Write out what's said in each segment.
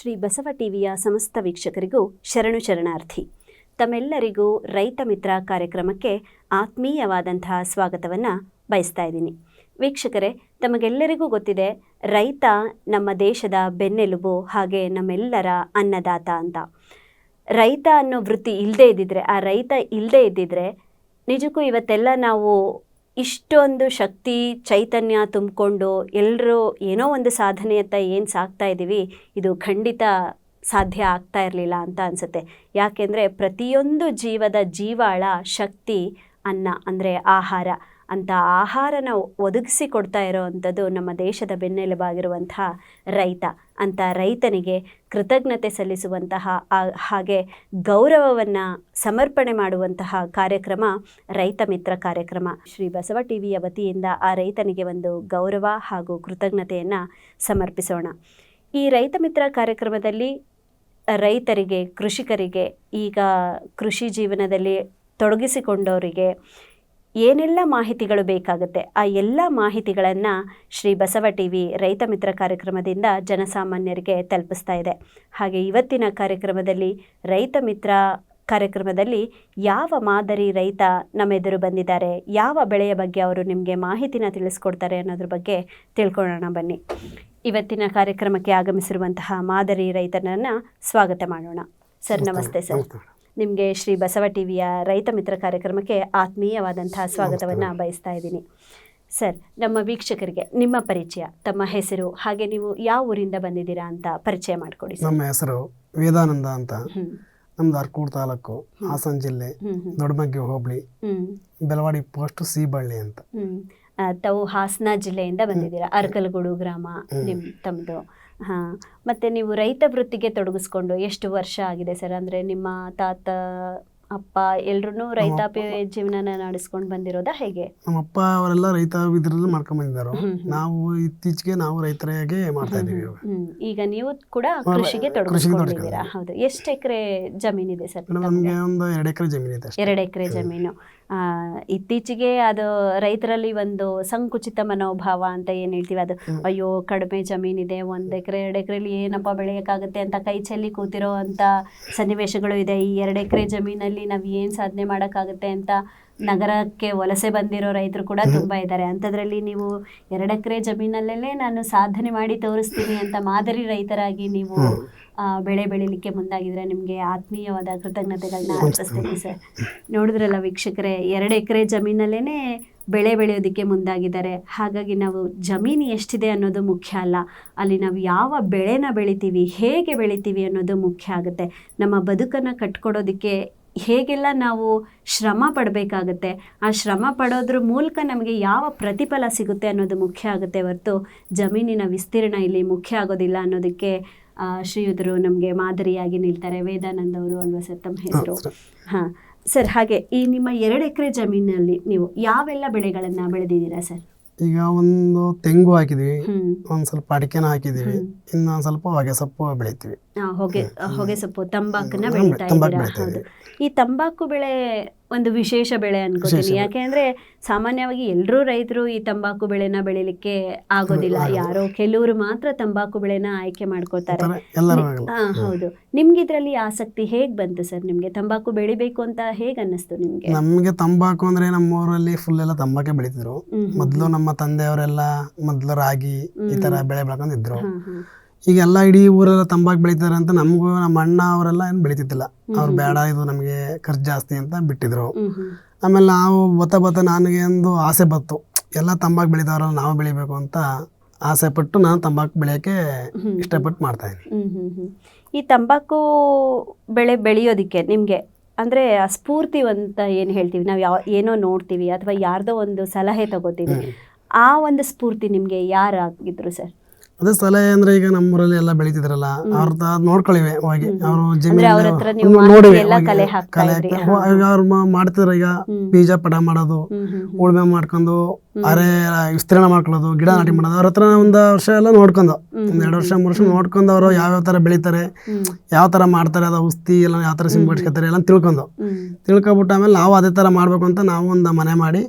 ಶ್ರೀ ಬಸವ ಟಿವಿಯ ಸಮಸ್ತ ವೀಕ್ಷಕರಿಗೂ ಶರಣು ಶರಣಾರ್ಥಿ. ತಮ್ಮೆಲ್ಲರಿಗೂ ರೈತ ಮಿತ್ರ ಕಾರ್ಯಕ್ರಮಕ್ಕೆ ಆತ್ಮೀಯವಾದಂತಹ ಸ್ವಾಗತವನ್ನು ಬಯಸ್ತಾ ಇದ್ದೀನಿ. ವೀಕ್ಷಕರೇ, ತಮಗೆಲ್ಲರಿಗೂ ಗೊತ್ತಿದೆ, ರೈತ ನಮ್ಮ ದೇಶದ ಬೆನ್ನೆಲುಬು ಹಾಗೆ ನಮ್ಮೆಲ್ಲರ ಅನ್ನದಾತ ಅಂತ. ರೈತ ಅನ್ನೋ ವೃತ್ತಿ ಇಲ್ಲದೇ ಇದ್ದಿದ್ರೆ, ಆ ರೈತ ಇಲ್ಲದೇ ಇದ್ದಿದ್ರೆ ನಿಜಕ್ಕೂ ಇವತ್ತೆಲ್ಲ ನಾವು ಇಷ್ಟೊಂದು ಶಕ್ತಿ, ಚೈತನ್ಯ ತುಂಬಿಕೊಂಡು ಎಲ್ಲರೂ ಏನೋ ಒಂದು ಸಾಧನೆಯತ್ತ ಏನು ಸಾಕ್ತಾ ಇದ್ದೀವಿ ಇದು ಖಂಡಿತ ಸಾಧ್ಯ ಆಗ್ತಾ ಇರಲಿಲ್ಲ ಅಂತ ಅನಿಸುತ್ತೆ. ಯಾಕೆಂದರೆ ಪ್ರತಿಯೊಂದು ಜೀವದ ಜೀವಾಳ ಶಕ್ತಿ, ಅನ್ನ ಅಂದರೆ ಆಹಾರ. ಅಂತ ಆಹಾರನ ಒದಗಿಸಿ ಕೊಡ್ತಾ ಇರೋವಂಥದ್ದು ನಮ್ಮ ದೇಶದ ಬೆನ್ನೆಲುಬಾಗಿರುವಂತಹ ರೈತ ಅಂತ ರೈತನಿಗೆ ಕೃತಜ್ಞತೆ ಸಲ್ಲಿಸುವಂತಹ ಹಾಗೆ ಗೌರವವನ್ನು ಸಮರ್ಪಣೆ ಮಾಡುವಂತಹ ಕಾರ್ಯಕ್ರಮ, ರೈತ ಮಿತ್ರ ಕಾರ್ಯಕ್ರಮ. ಶ್ರೀ ಬಸವ ಟಿವಿಯ ವತಿಯಿಂದ ಆ ರೈತನಿಗೆ ಒಂದು ಗೌರವ ಹಾಗೂ ಕೃತಜ್ಞತೆಯನ್ನು ಸಮರ್ಪಿಸೋಣ. ಈ ರೈತ ಮಿತ್ರ ಕಾರ್ಯಕ್ರಮದಲ್ಲಿ ರೈತರಿಗೆ, ಕೃಷಿಕರಿಗೆ, ಈಗ ಕೃಷಿ ಜೀವನದಲ್ಲಿ ತೊಡಗಿಸಿಕೊಂಡವರಿಗೆ ಏನೆಲ್ಲ ಮಾಹಿತಿಗಳು ಬೇಕಾಗುತ್ತೆ ಆ ಎಲ್ಲ ಮಾಹಿತಿಗಳನ್ನು ಶ್ರೀ ಬಸವ ಟಿ ವಿ ರೈತ ಮಿತ್ರ ಕಾರ್ಯಕ್ರಮದಿಂದ ಜನಸಾಮಾನ್ಯರಿಗೆ ತಲುಪಿಸ್ತಾ ಇದೆ. ಹಾಗೆ ಇವತ್ತಿನ ಕಾರ್ಯಕ್ರಮದಲ್ಲಿ ರೈತ ಮಿತ್ರ ಕಾರ್ಯಕ್ರಮದಲ್ಲಿ ಯಾವ ಮಾದರಿ ರೈತ ನಮ್ಮೆದುರು ಬಂದಿದ್ದಾರೆ ಯಾವ ಬೆಳೆಯ ಬಗ್ಗೆ ಅವರು ನಿಮಗೆ ಮಾಹಿತಿನ ತಿಳಿಸ್ಕೊಡ್ತಾರೆ ಅನ್ನೋದ್ರ ಬಗ್ಗೆ ತಿಳ್ಕೊಳ್ಳೋಣ ಬನ್ನಿ. ಇವತ್ತಿನ ಕಾರ್ಯಕ್ರಮಕ್ಕೆ ಆಗಮಿಸಿರುವಂತಹ ಮಾದರಿ ರೈತನನ್ನು ಸ್ವಾಗತ ಮಾಡೋಣ. ಸರ್ ನಮಸ್ತೆ ಸರ್. ನಿಮಗೆ ಶ್ರೀ ಬಸವ ಟಿವಿಯ ರೈತ ಮಿತ್ರ ಕಾರ್ಯಕ್ರಮಕ್ಕೆ ಆತ್ಮೀಯವಾದಂತಹ ಸ್ವಾಗತವನ್ನು ಬಯಸ್ತಾ ಇದ್ದೀನಿ. ಸರ್ ನಮ್ಮ ವೀಕ್ಷಕರಿಗೆ ನಿಮ್ಮ ಪರಿಚಯ ತಮ್ಮ ಹೆಸರು ಹಾಗೆ ನೀವು ಯಾವ ಊರಿಂದ ಬಂದಿದ್ದೀರಾ ಅಂತ ಪರಿಚಯ ಮಾಡಿಕೊಡಿ ನಮ್ಮ ಹೆಸರು ವೇದಾನಂದ ಅಂತ. ನಮ್ದು ಅರ್ಕೂರು ತಾಲೂಕು ಹಾಸನ ಜಿಲ್ಲೆ ದೊಡ್ಡಮಗ್ಗೆ ಹೋಬಳಿ ಬೆಳವಾಡಿ ಪೋಸ್ಟ್ ಸೀಬಳ್ಳಿ ಅಂತ. ತಾವು ಹಾಸನ ಜಿಲ್ಲೆಯಿಂದ ಬಂದಿದ್ದೀರಾ ಅರ್ಕಲ್ಗುಡು ಗ್ರಾಮ ನಿಮ್ ತಮ್ಮದು ಹಾ. ಮತ್ತೆ ನೀವು ರೈತ ವೃತ್ತಿಗೆ ತೊಡಗಿಸ್ಕೊಂಡು ಎಷ್ಟು ವರ್ಷ ಆಗಿದೆ ಸರ್? ಅಂದ್ರೆ ನಿಮ್ಮ ತಾತ ಅಪ್ಪ ಎಲ್ರು ರೈತಾಪಿ ಜೀವನನ ನಡೆಸ್ಕೊಂಡು ಬಂದಿರೋದಾ ಹೇಗೆ? ನಮ್ಮ ಅಪ್ಪ ಅವರೆಲ್ಲ ರೈತ ಇದ್ರಲ್ಲಿ ಮಾಡ್ಕೊಂಡ್ ಬಂದಿದ್ದಾರೆ. ನಾವು ಇತ್ತೀಚೆಗೆ ನಾವು ರೈತರಾಗಿ ಮಾಡ್ತಾ ಇದೀವಿ ಇವಾಗ. ಹ್ಮ್. ಈಗ ನೀವು ಕೂಡ ಕೃಷಿಗೆ ಕೃಷಿಗೆ ತೊಡಗಿಸ್ಕೊಂಡಿದ್ದೀರಾ? ಹೌದು. ಎಷ್ಟು ಎಕರೆ ಜಮೀನಿದೆ ಸರ್ ಮೇಡಮ್ ನಮಗೆ ಒಂದು ಎರಡು ಎಕರೆ ಜಮೀನು ಇದೆ ಅಷ್ಟೇ. ಎರಡು ಎಕರೆ ಜಮೀನು. ಆ, ಇತ್ತೀಚೆಗೆ ಅದು ರೈತರಲ್ಲಿ ಒಂದು ಸಂಕುಚಿತ ಮನೋಭಾವ ಅಂತ ಏನು ಹೇಳ್ತೀವಿ ಅದು? ಅಯ್ಯೋ ಕಡಿಮೆ ಜಮೀನಿದೆ ಒಂದು ಎಕರೆ ಎರಡು ಎಕರೆಲಿ ಏನಪ್ಪ ಬೆಳೆಯೋಕ್ಕಾಗುತ್ತೆ ಅಂತ ಕೈ ಚೆಲ್ಲಿ ಕೂತಿರೋ ಅಂತ ಸನ್ನಿವೇಶಗಳು ಇದೆ. ಈ ಎರಡು ಎಕರೆ ಜಮೀನಲ್ಲಿ ನಾವು ಏನು ಸಾಧನೆ ಮಾಡೋಕ್ಕಾಗುತ್ತೆ ಅಂತ ನಗರಕ್ಕೆ ವಲಸೆ ಬಂದಿರೋ ರೈತರು ಕೂಡ ತುಂಬ ಇದ್ದಾರೆ. ಅಂಥದ್ರಲ್ಲಿ ನೀವು ಎರಡು ಎಕರೆ ಜಮೀನಲ್ಲೇ ನಾನು ಸಾಧನೆ ಮಾಡಿ ತೋರಿಸ್ತೀನಿ ಅಂತ ಮಾದರಿ ರೈತರಾಗಿ ನೀವು ಬೆಳೆ ಬೆಳಿಲಿಕ್ಕೆ ಮುಂದಾಗಿದ್ರೆ ನಿಮಗೆ ಆತ್ಮೀಯವಾದ ಕೃತಜ್ಞತೆಗಳನ್ನ ಅರ್ಪಿಸ್ತೀನಿ ಸರ್. ನೋಡಿದ್ರಲ್ಲ ವೀಕ್ಷಕರೇ ಎರಡು ಎಕರೆ ಜಮೀನಲ್ಲೇ ಬೆಳೆ ಬೆಳೆಯೋದಕ್ಕೆ ಮುಂದಾಗಿದ್ದಾರೆ. ಹಾಗಾಗಿ ನಾವು ಜಮೀನು ಎಷ್ಟಿದೆ ಅನ್ನೋದು ಮುಖ್ಯ ಅಲ್ಲ. ಅಲ್ಲಿ ನಾವು ಯಾವ ಬೆಳೆನ ಬೆಳಿತೀವಿ ಹೇಗೆ ಬೆಳಿತೀವಿ ಅನ್ನೋದು ಮುಖ್ಯ ಆಗುತ್ತೆ. ನಮ್ಮ ಬದುಕನ್ನು ಕಟ್ಕೊಡೋದಕ್ಕೆ ಹೇಗೆಲ್ಲ ನಾವು ಶ್ರಮ ಪಡಬೇಕಾಗತ್ತೆ? ಆ ಶ್ರಮ ಪಡೋದ್ರ ಮೂಲಕ ನಮಗೆ ಯಾವ ಪ್ರತಿಫಲ ಸಿಗುತ್ತೆ ಅನ್ನೋದು ಮುಖ್ಯ ಆಗುತ್ತೆ ಹೊರತು ಜಮೀನಿನ ವಿಸ್ತೀರ್ಣ ಇಲ್ಲಿ ಮುಖ್ಯ ಆಗೋದಿಲ್ಲ ಅನ್ನೋದಕ್ಕೆ ಆ, ಶ್ರೀಯುತರು ನಮಗೆ ಮಾದರಿಯಾಗಿ ನಿಲ್ತಾರೆ. ವೇದಾನಂದ ಅವರು ಅಲ್ವಾ ಸರ್ ತಮ್ಮ ಹೆಸರು? ಸರ್. ಹಾಂ. ಸರ್ ಹಾಗೆ ಈ ನಿಮ್ಮ ಎರಡು ಎಕರೆ ಜಮೀನಲ್ಲಿ ನೀವು ಯಾವೆಲ್ಲ ಬೆಳೆಗಳನ್ನು ಬೆಳೆದಿದ್ದೀರಾ ಸರ್? ಈಗ ಒಂದು ತೆಂಗು ಹಾಕಿದೀವಿ ಒಂದು ಒಂದ್ ಸ್ವಲ್ಪ ಅಡಿಕೆನ ಹಾಕಿದೀವಿ ಇನ್ನೊಂದು ಸ್ವಲ್ಪ ಹೊಗೆ ಸೊಪ್ಪು ಬೆಳಿತೀವಿ. ಹೊಗೆ ಹೊಗೆ ಸೊಪ್ಪು ತಂಬಾಕನ್ನ ಬೆಳೀತಾ ಇದ್ದೀರಾ? ಹೌದು. ಈ ತಂಬಾಕು ಬೆಳೆ ಒಂದು ವಿಶೇಷ ಬೆಳೆ ಅನ್ಕೋತೀನಿ. ಯಾಕೆಂದ್ರೆ ಸಾಮಾನ್ಯವಾಗಿ ಎಲ್ಲರೂ ರೈತರು ಈ ತಂಬಾಕು ಬೆಳೆನ ಬೆಳಿಲಿಕ್ಕೆ ಆಗೋದಿಲ್ಲ. ಯಾರೋ ಕೆಲವರು ಮಾತ್ರ ತಂಬಾಕು ಬೆಳೆನ ಆಯ್ಕೆ ಮಾಡ್ಕೋತಾರೆ ಹೌದು. ನಿಮ್ಗೆ ಇದ್ರಲ್ಲಿ ಆಸಕ್ತಿ ಹೇಗ್ ಬಂತು ಸರ್? ನಿಮ್ಗೆ ತಂಬಾಕು ಬೆಳಿಬೇಕು ಅಂತ ಹೇಗ್ ಅನ್ನಿಸ್ತು ನಿಮ್ಗೆ? ನಮ್ಗೆ ತಂಬಾಕು ಅಂದ್ರೆ ನಮ್ಮ ಊರಲ್ಲಿ ಫುಲ್ ಎಲ್ಲ ತಂಬಾಕೆ ಬೆಳಿತಿದ್ರು. ಮೊದ್ಲು ನಮ್ಮ ತಂದೆಯವರೆಲ್ಲ ಮೊದ್ಲು ರಾಗಿ ಈ ತರ ಬೆಳೆ ಬೆಳಕೊಂಡಿದ್ರು. ಈಗ ಎಲ್ಲ ಇಡೀ ಊರೆಲ್ಲ ತಂಬಾಕು ಬೆಳೀತಾರೆ ಅಂತ ನಮಗೂ ನಮ್ಮ ಅಣ್ಣ ಅವರೆಲ್ಲ ಏನು ಬೆಳೀತಿದ್ದಿಲ್ಲ. ಅವ್ರು ಬೇಡ ಇದು ನಮಗೆ ಖರ್ಚು ಜಾಸ್ತಿ ಅಂತ ಬಿಟ್ಟಿದ್ರು. ಆಮೇಲೆ ನಾವು ಬತ್ತ ಬತ್ತ ನನಗೆ ಒಂದು ಆಸೆ ಬತ್ತು ಎಲ್ಲ ತಂಬಾಕು ಬೆಳೀತಾವ್ರಲ್ಲ ನಾವು ಬೆಳಿಬೇಕು ಅಂತ ಆಸೆ ಪಟ್ಟು ನಾನು ತಂಬಾಕು ಬೆಳೆಯೋಕ್ಕೆ ಇಷ್ಟಪಟ್ಟು ಮಾಡ್ತಾ ಇದ್ದೀನಿ. ಈ ತಂಬಾಕು ಬೆಳೆ ಬೆಳೆಯೋದಕ್ಕೆ ನಿಮಗೆ ಅಂದ್ರೆ ಸ್ಫೂರ್ತಿ ಅಂತ ಏನು ಹೇಳ್ತೀವಿ? ನಾವು ಯಾವ ಏನೋ ನೋಡ್ತೀವಿ ಅಥವಾ ಯಾರ್ದೋ ಒಂದು ಸಲಹೆ ತಗೋತೀವಿ. ಆ ಒಂದು ಸ್ಫೂರ್ತಿ ನಿಮ್ಗೆ ಯಾರಾಗಿದ್ರು ಸರ್? ಅದೇ ಸಲಹೆ ಅಂದ್ರೆ ಈಗ ನಮ್ಮೂರಲ್ಲಿ ಎಲ್ಲ ಬೆಳಿತಿದ್ರಲ್ಲ ಅವ್ರ ನೋಡ್ಕೊಳ್ಳಿವೆ ಹೋಗಿ. ಅವರು ಜಮೀನು ನೋಡಿವೆ ಕಲೆ ಅವ್ರು ಮಾಡ್ತಿದ್ರ ಈಗ ಬೀಜ ಪಡ ಮಾಡೋದು ಉಳ್ಮೆ ಮಾಡ್ಕೊಂಡು ಅರೆ ವಿಸ್ತೀರ್ಣ ಮಾಡ್ಕೊಳ್ಳೋದು ಗಿಡ ನಾಟಿ ಮಾಡೋದು. ಅವ್ರ ಹತ್ರ ಒಂದು ವರ್ಷ ಎಲ್ಲ ನೋಡ್ಕೊಂಡು ಒಂದ್ ಎರಡು ವರ್ಷ ಮೂರು ವರ್ಷ ನೋಡ್ಕೊಂಡು ಅವರು ಯಾವ್ಯಾವ ತರ ಬೆಳಿತಾರೆ ಯಾವ ತರ ಮಾಡ್ತಾರೆ ಅದು ಔಷಧಿ ಎಲ್ಲ ಯಾವ ತರ ಸಿಂಪಡಿಸ್ಕೊತಾರೆ ಎಲ್ಲ ತಿಳ್ಕೊಂಡು. ತಿಳ್ಕೊಬಿಟ್ಟು ಆಮೇಲೆ ನಾವು ಅದೇ ತರ ಮಾಡ್ಬೇಕು ಅಂತ ನಾವು ಒಂದು ಮನೆ ಮಾಡಿ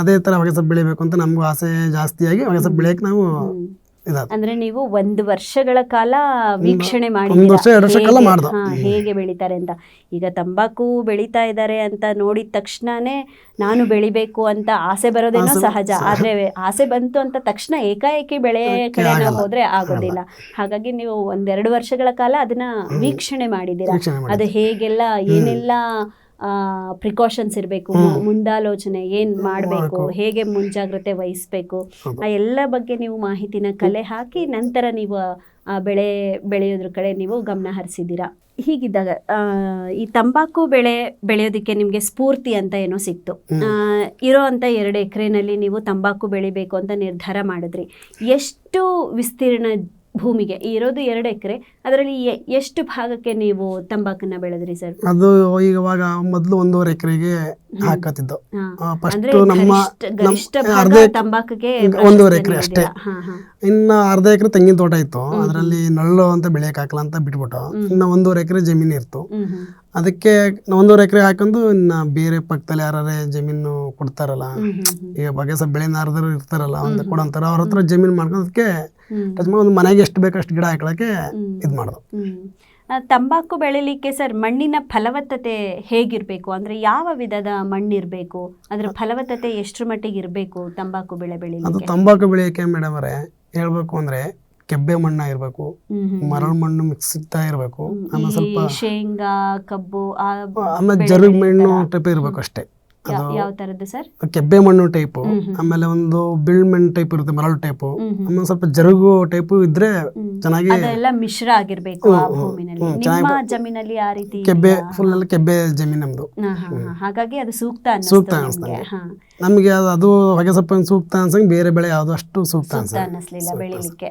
ಅದೇ ತರ ಹೊಗೆಸ ಬೆಳಿಬೇಕು ಅಂತ ನಮಗೂ ಆಸೆ ಜಾಸ್ತಿಯಾಗಿ ಹೊಗೆ ಸೊಪ್ಪು ಬೆಳೆಯಕ್ಕೆ ನಾವು ಅಂದ್ರೆ ನೀವು ಒಂದು ವರ್ಷಗಳ ಕಾಲ ವೀಕ್ಷಣೆ ಮಾಡಿ. ಹೇಗೆ? ಬೆಳಿತಾರೆ ಅಂತ. ಈಗ ತಂಬಾಕು ಬೆಳಿತಾ ಇದ್ದಾರೆ ಅಂತ ನೋಡಿದ ತಕ್ಷಣನೇ ನಾನು ಬೆಳಿಬೇಕು ಅಂತ ಆಸೆ ಬರೋದೇನೋ ಸಹಜ. ಆದ್ರೆ ಆಸೆ ಬಂತು ಅಂತ ತಕ್ಷಣ ಏಕಾಏಕಿ ಬೆಳೆ ಕಡೆ ಹೋದ್ರೆ ಆಗೋದಿಲ್ಲ. ಹಾಗಾಗಿ ನೀವು ಒಂದೆರಡು ವರ್ಷಗಳ ಕಾಲ ಅದನ್ನ ವೀಕ್ಷಣೆ ಮಾಡಿದ್ದೀರಾ? ಅದು ಹೇಗೆಲ್ಲ ಏನೆಲ್ಲ ಪ್ರಿಕಾಷನ್ಸ್ ಇರಬೇಕು. ಮುಂದಾಲೋಚನೆ ಏನ್ ಮಾಡಬೇಕು? ಹೇಗೆ ಮುಂಜಾಗ್ರತೆ ವಹಿಸ್ಬೇಕು? ಆ ಎಲ್ಲ ಬಗ್ಗೆ ನೀವು ಮಾಹಿತಿನ ಕಲೆ ಹಾಕಿ ನಂತರ ನೀವು ಆ ಬೆಳೆ ಬೆಳೆಯೋದ್ರ ಕಡೆ ನೀವು ಗಮನ ಹರಿಸಿದ್ದೀರಾ. ಹೀಗಿದ್ದಾಗ ಈ ತಂಬಾಕು ಬೆಳೆ ಬೆಳೆಯೋದಕ್ಕೆ ನಿಮಗೆ ಸ್ಫೂರ್ತಿ ಅಂತ ಏನೋ ಸಿಕ್ತು. ಇರೋ ಅಂತ ಎರಡು ಎಕರೆನಲ್ಲಿ ನೀವು ತಂಬಾಕು ಬೆಳಿಬೇಕು ಅಂತ ನಿರ್ಧಾರ ಮಾಡಿದ್ರಿ. ಎಷ್ಟು ವಿಸ್ತೀರ್ಣ ಭೂಮಿಗೆ ಇರೋದು ಎರಡು ಎಕರೆ. ಅದರಲ್ಲಿ ಎಷ್ಟು ಭಾಗಕ್ಕೆ ನೀವು ತಂಬಾಕನ್ನ ಬೆಳೆದ್ರಿ ಸರ್? ಅದು ಇವಾಗ ಮೊದಲು ಒಂದೂವರೆ ಎಕರೆಗೆ ಹಾಕತ್ತಿದ್ದು. ಫಸ್ಟ್ ನಮ್ಮ ಅರ್ಧ ತಂಬಾಕಿಗೆ ಒಂದೂವರೆ ಎಕರೆ ಅಷ್ಟೇ. ಇನ್ನ ಅರ್ಧ ಎಕರೆ ತೆಂಗಿನ ತೋಟ ಇತ್ತು. ಅದರಲ್ಲಿ ನಳ್ಳು ಅಂತ ಬೆಳೆಯಕ್ ಹಾಕಲ್ಲ ಅಂತ ಬಿಟ್ಬಿಟ್ಟು ಇನ್ನು ಒಂದೂವರೆ ಎಕರೆ ಜಮೀನು ಇತ್ತು. ಅದಕ್ಕೆ ಒಂದೂವರೆ ಎಕರೆ ಹಾಕೊಂಡು ಇನ್ನು ಬೇರೆ ಪಕ್ಕದಲ್ಲಿ ಯಾರೇ ಜಮೀನು ಕೊಡ್ತಾರಲ್ಲ. ಈಗ ಬಗೆ ಸ್ವಲ್ಪ ಬೆಳೆನಾರದ್ರು ಇರ್ತಾರಲ್ಲ ಒಂದು ಕೊಡಂತಾರ ಅವ್ರ ಹತ್ರ ಜಮೀನು ಮಾಡ್ಕೊಂಡು ಅದಕ್ಕೆ ಒಂದು ಮನೆಗೆ ಎಷ್ಟು ಬೇಕಷ್ಟು ಗಿಡ ಹಾಕೊಳಕ್ಕೆ. ಇದು ಮಾಡೋದು. ತಂಬಾಕು ಬೆಳಿಲಿಕ್ಕೆ ಸರ್ ಮಣ್ಣಿನ ಫಲವತ್ತತೆ ಹೇಗಿರಬೇಕು ಅಂದ್ರೆ ಯಾವ ವಿಧದ ಮಣ್ಣಿರಬೇಕು ಅದರ ಫಲವತ್ತತೆ ಎಷ್ಟ್ರ ಮಟ್ಟಿಗೆ ಇರಬೇಕು ತಂಬಾಕು ಬೆಳೆ ಅದು ಬೆಳಿಲಿಕ್ಕೆ ತಂಬಾಕು ಬೆಳೆಯಕ್ಕೆ ಮೇಡಮ್ ಅವರೇ ಹೇಳ್ಬೇಕು ಅಂದ್ರೆ ಕೆಬ್ಬೆ ಮಣ್ಣ ಇರಬೇಕು ಹ್ಮ್ ಹ್ಮ್. ಮರಳು ಮಣ್ಣು ಮಿಕ್ಸ್ ಸಿಗ್ತಾ ಇರಬೇಕು ಹ್ಮ್. ಆಮೇಲೆ ಈ ಸ್ವಲ್ಪ ಶೇಂಗಾ ಕಬ್ಬು ಆ ಆಮೇಲೆ ಬೆಳೆ ಜರುಗ್ ಮಣ್ಣು? ಟೈಪ್ ಇರಬೇಕು ಅಷ್ಟೇ ಯಾವ ತರದ್ದು ಸರ್ ಕೆಬ್ಬೆ ಮಣ್ಣು ಟೈಪು. ಆಮೇಲೆ ಒಂದು ಬಿಳ್ ಮಣ್ಣು ಟೈಪ್ ಇರುತ್ತೆ ಮರಳು ಟೈಪ್. ಆಮೇಲೆ ಸ್ವಲ್ಪ ಜರುಗು ಟೈಪ್ ಇದ್ರೆ. ಚೆನ್ನಾಗಿ ಅದೆಲ್ಲ ಮಿಶ್ರ ಆಗಿರ್ಬೇಕು ನಿಮ್ಮ ಜಮೀನಲ್ಲಿ ಆ ರೀತಿ ಕೆಬ್ಬೆ? ಫುಲ್ ಎಲ್ಲ ಕೆಬ್ಬೆ ಜಮೀನು ನಮ್ದು. ಹಾಗಾಗಿ ಅದು ಸೂಕ್ತ ಸೂಕ್ತ ಅನ್ನಿಸ್ತು ನಿಮ್ಗೆ. ಅದು ಹೊಗೆ ಸೊಪ್ಪಿನ ಸೂಕ್ತ ಅನ್ಸಂಗೆ ಬೇರೆ ಬೆಳೆ ಯಾವ್ದು ಅಷ್ಟು ಸೂಕ್ತ ಅನ್ಸಲಿಲ್ಲ ಅನ್ಸಲ್ಲ ಬೆಳಿಲಿಕ್ಕೆ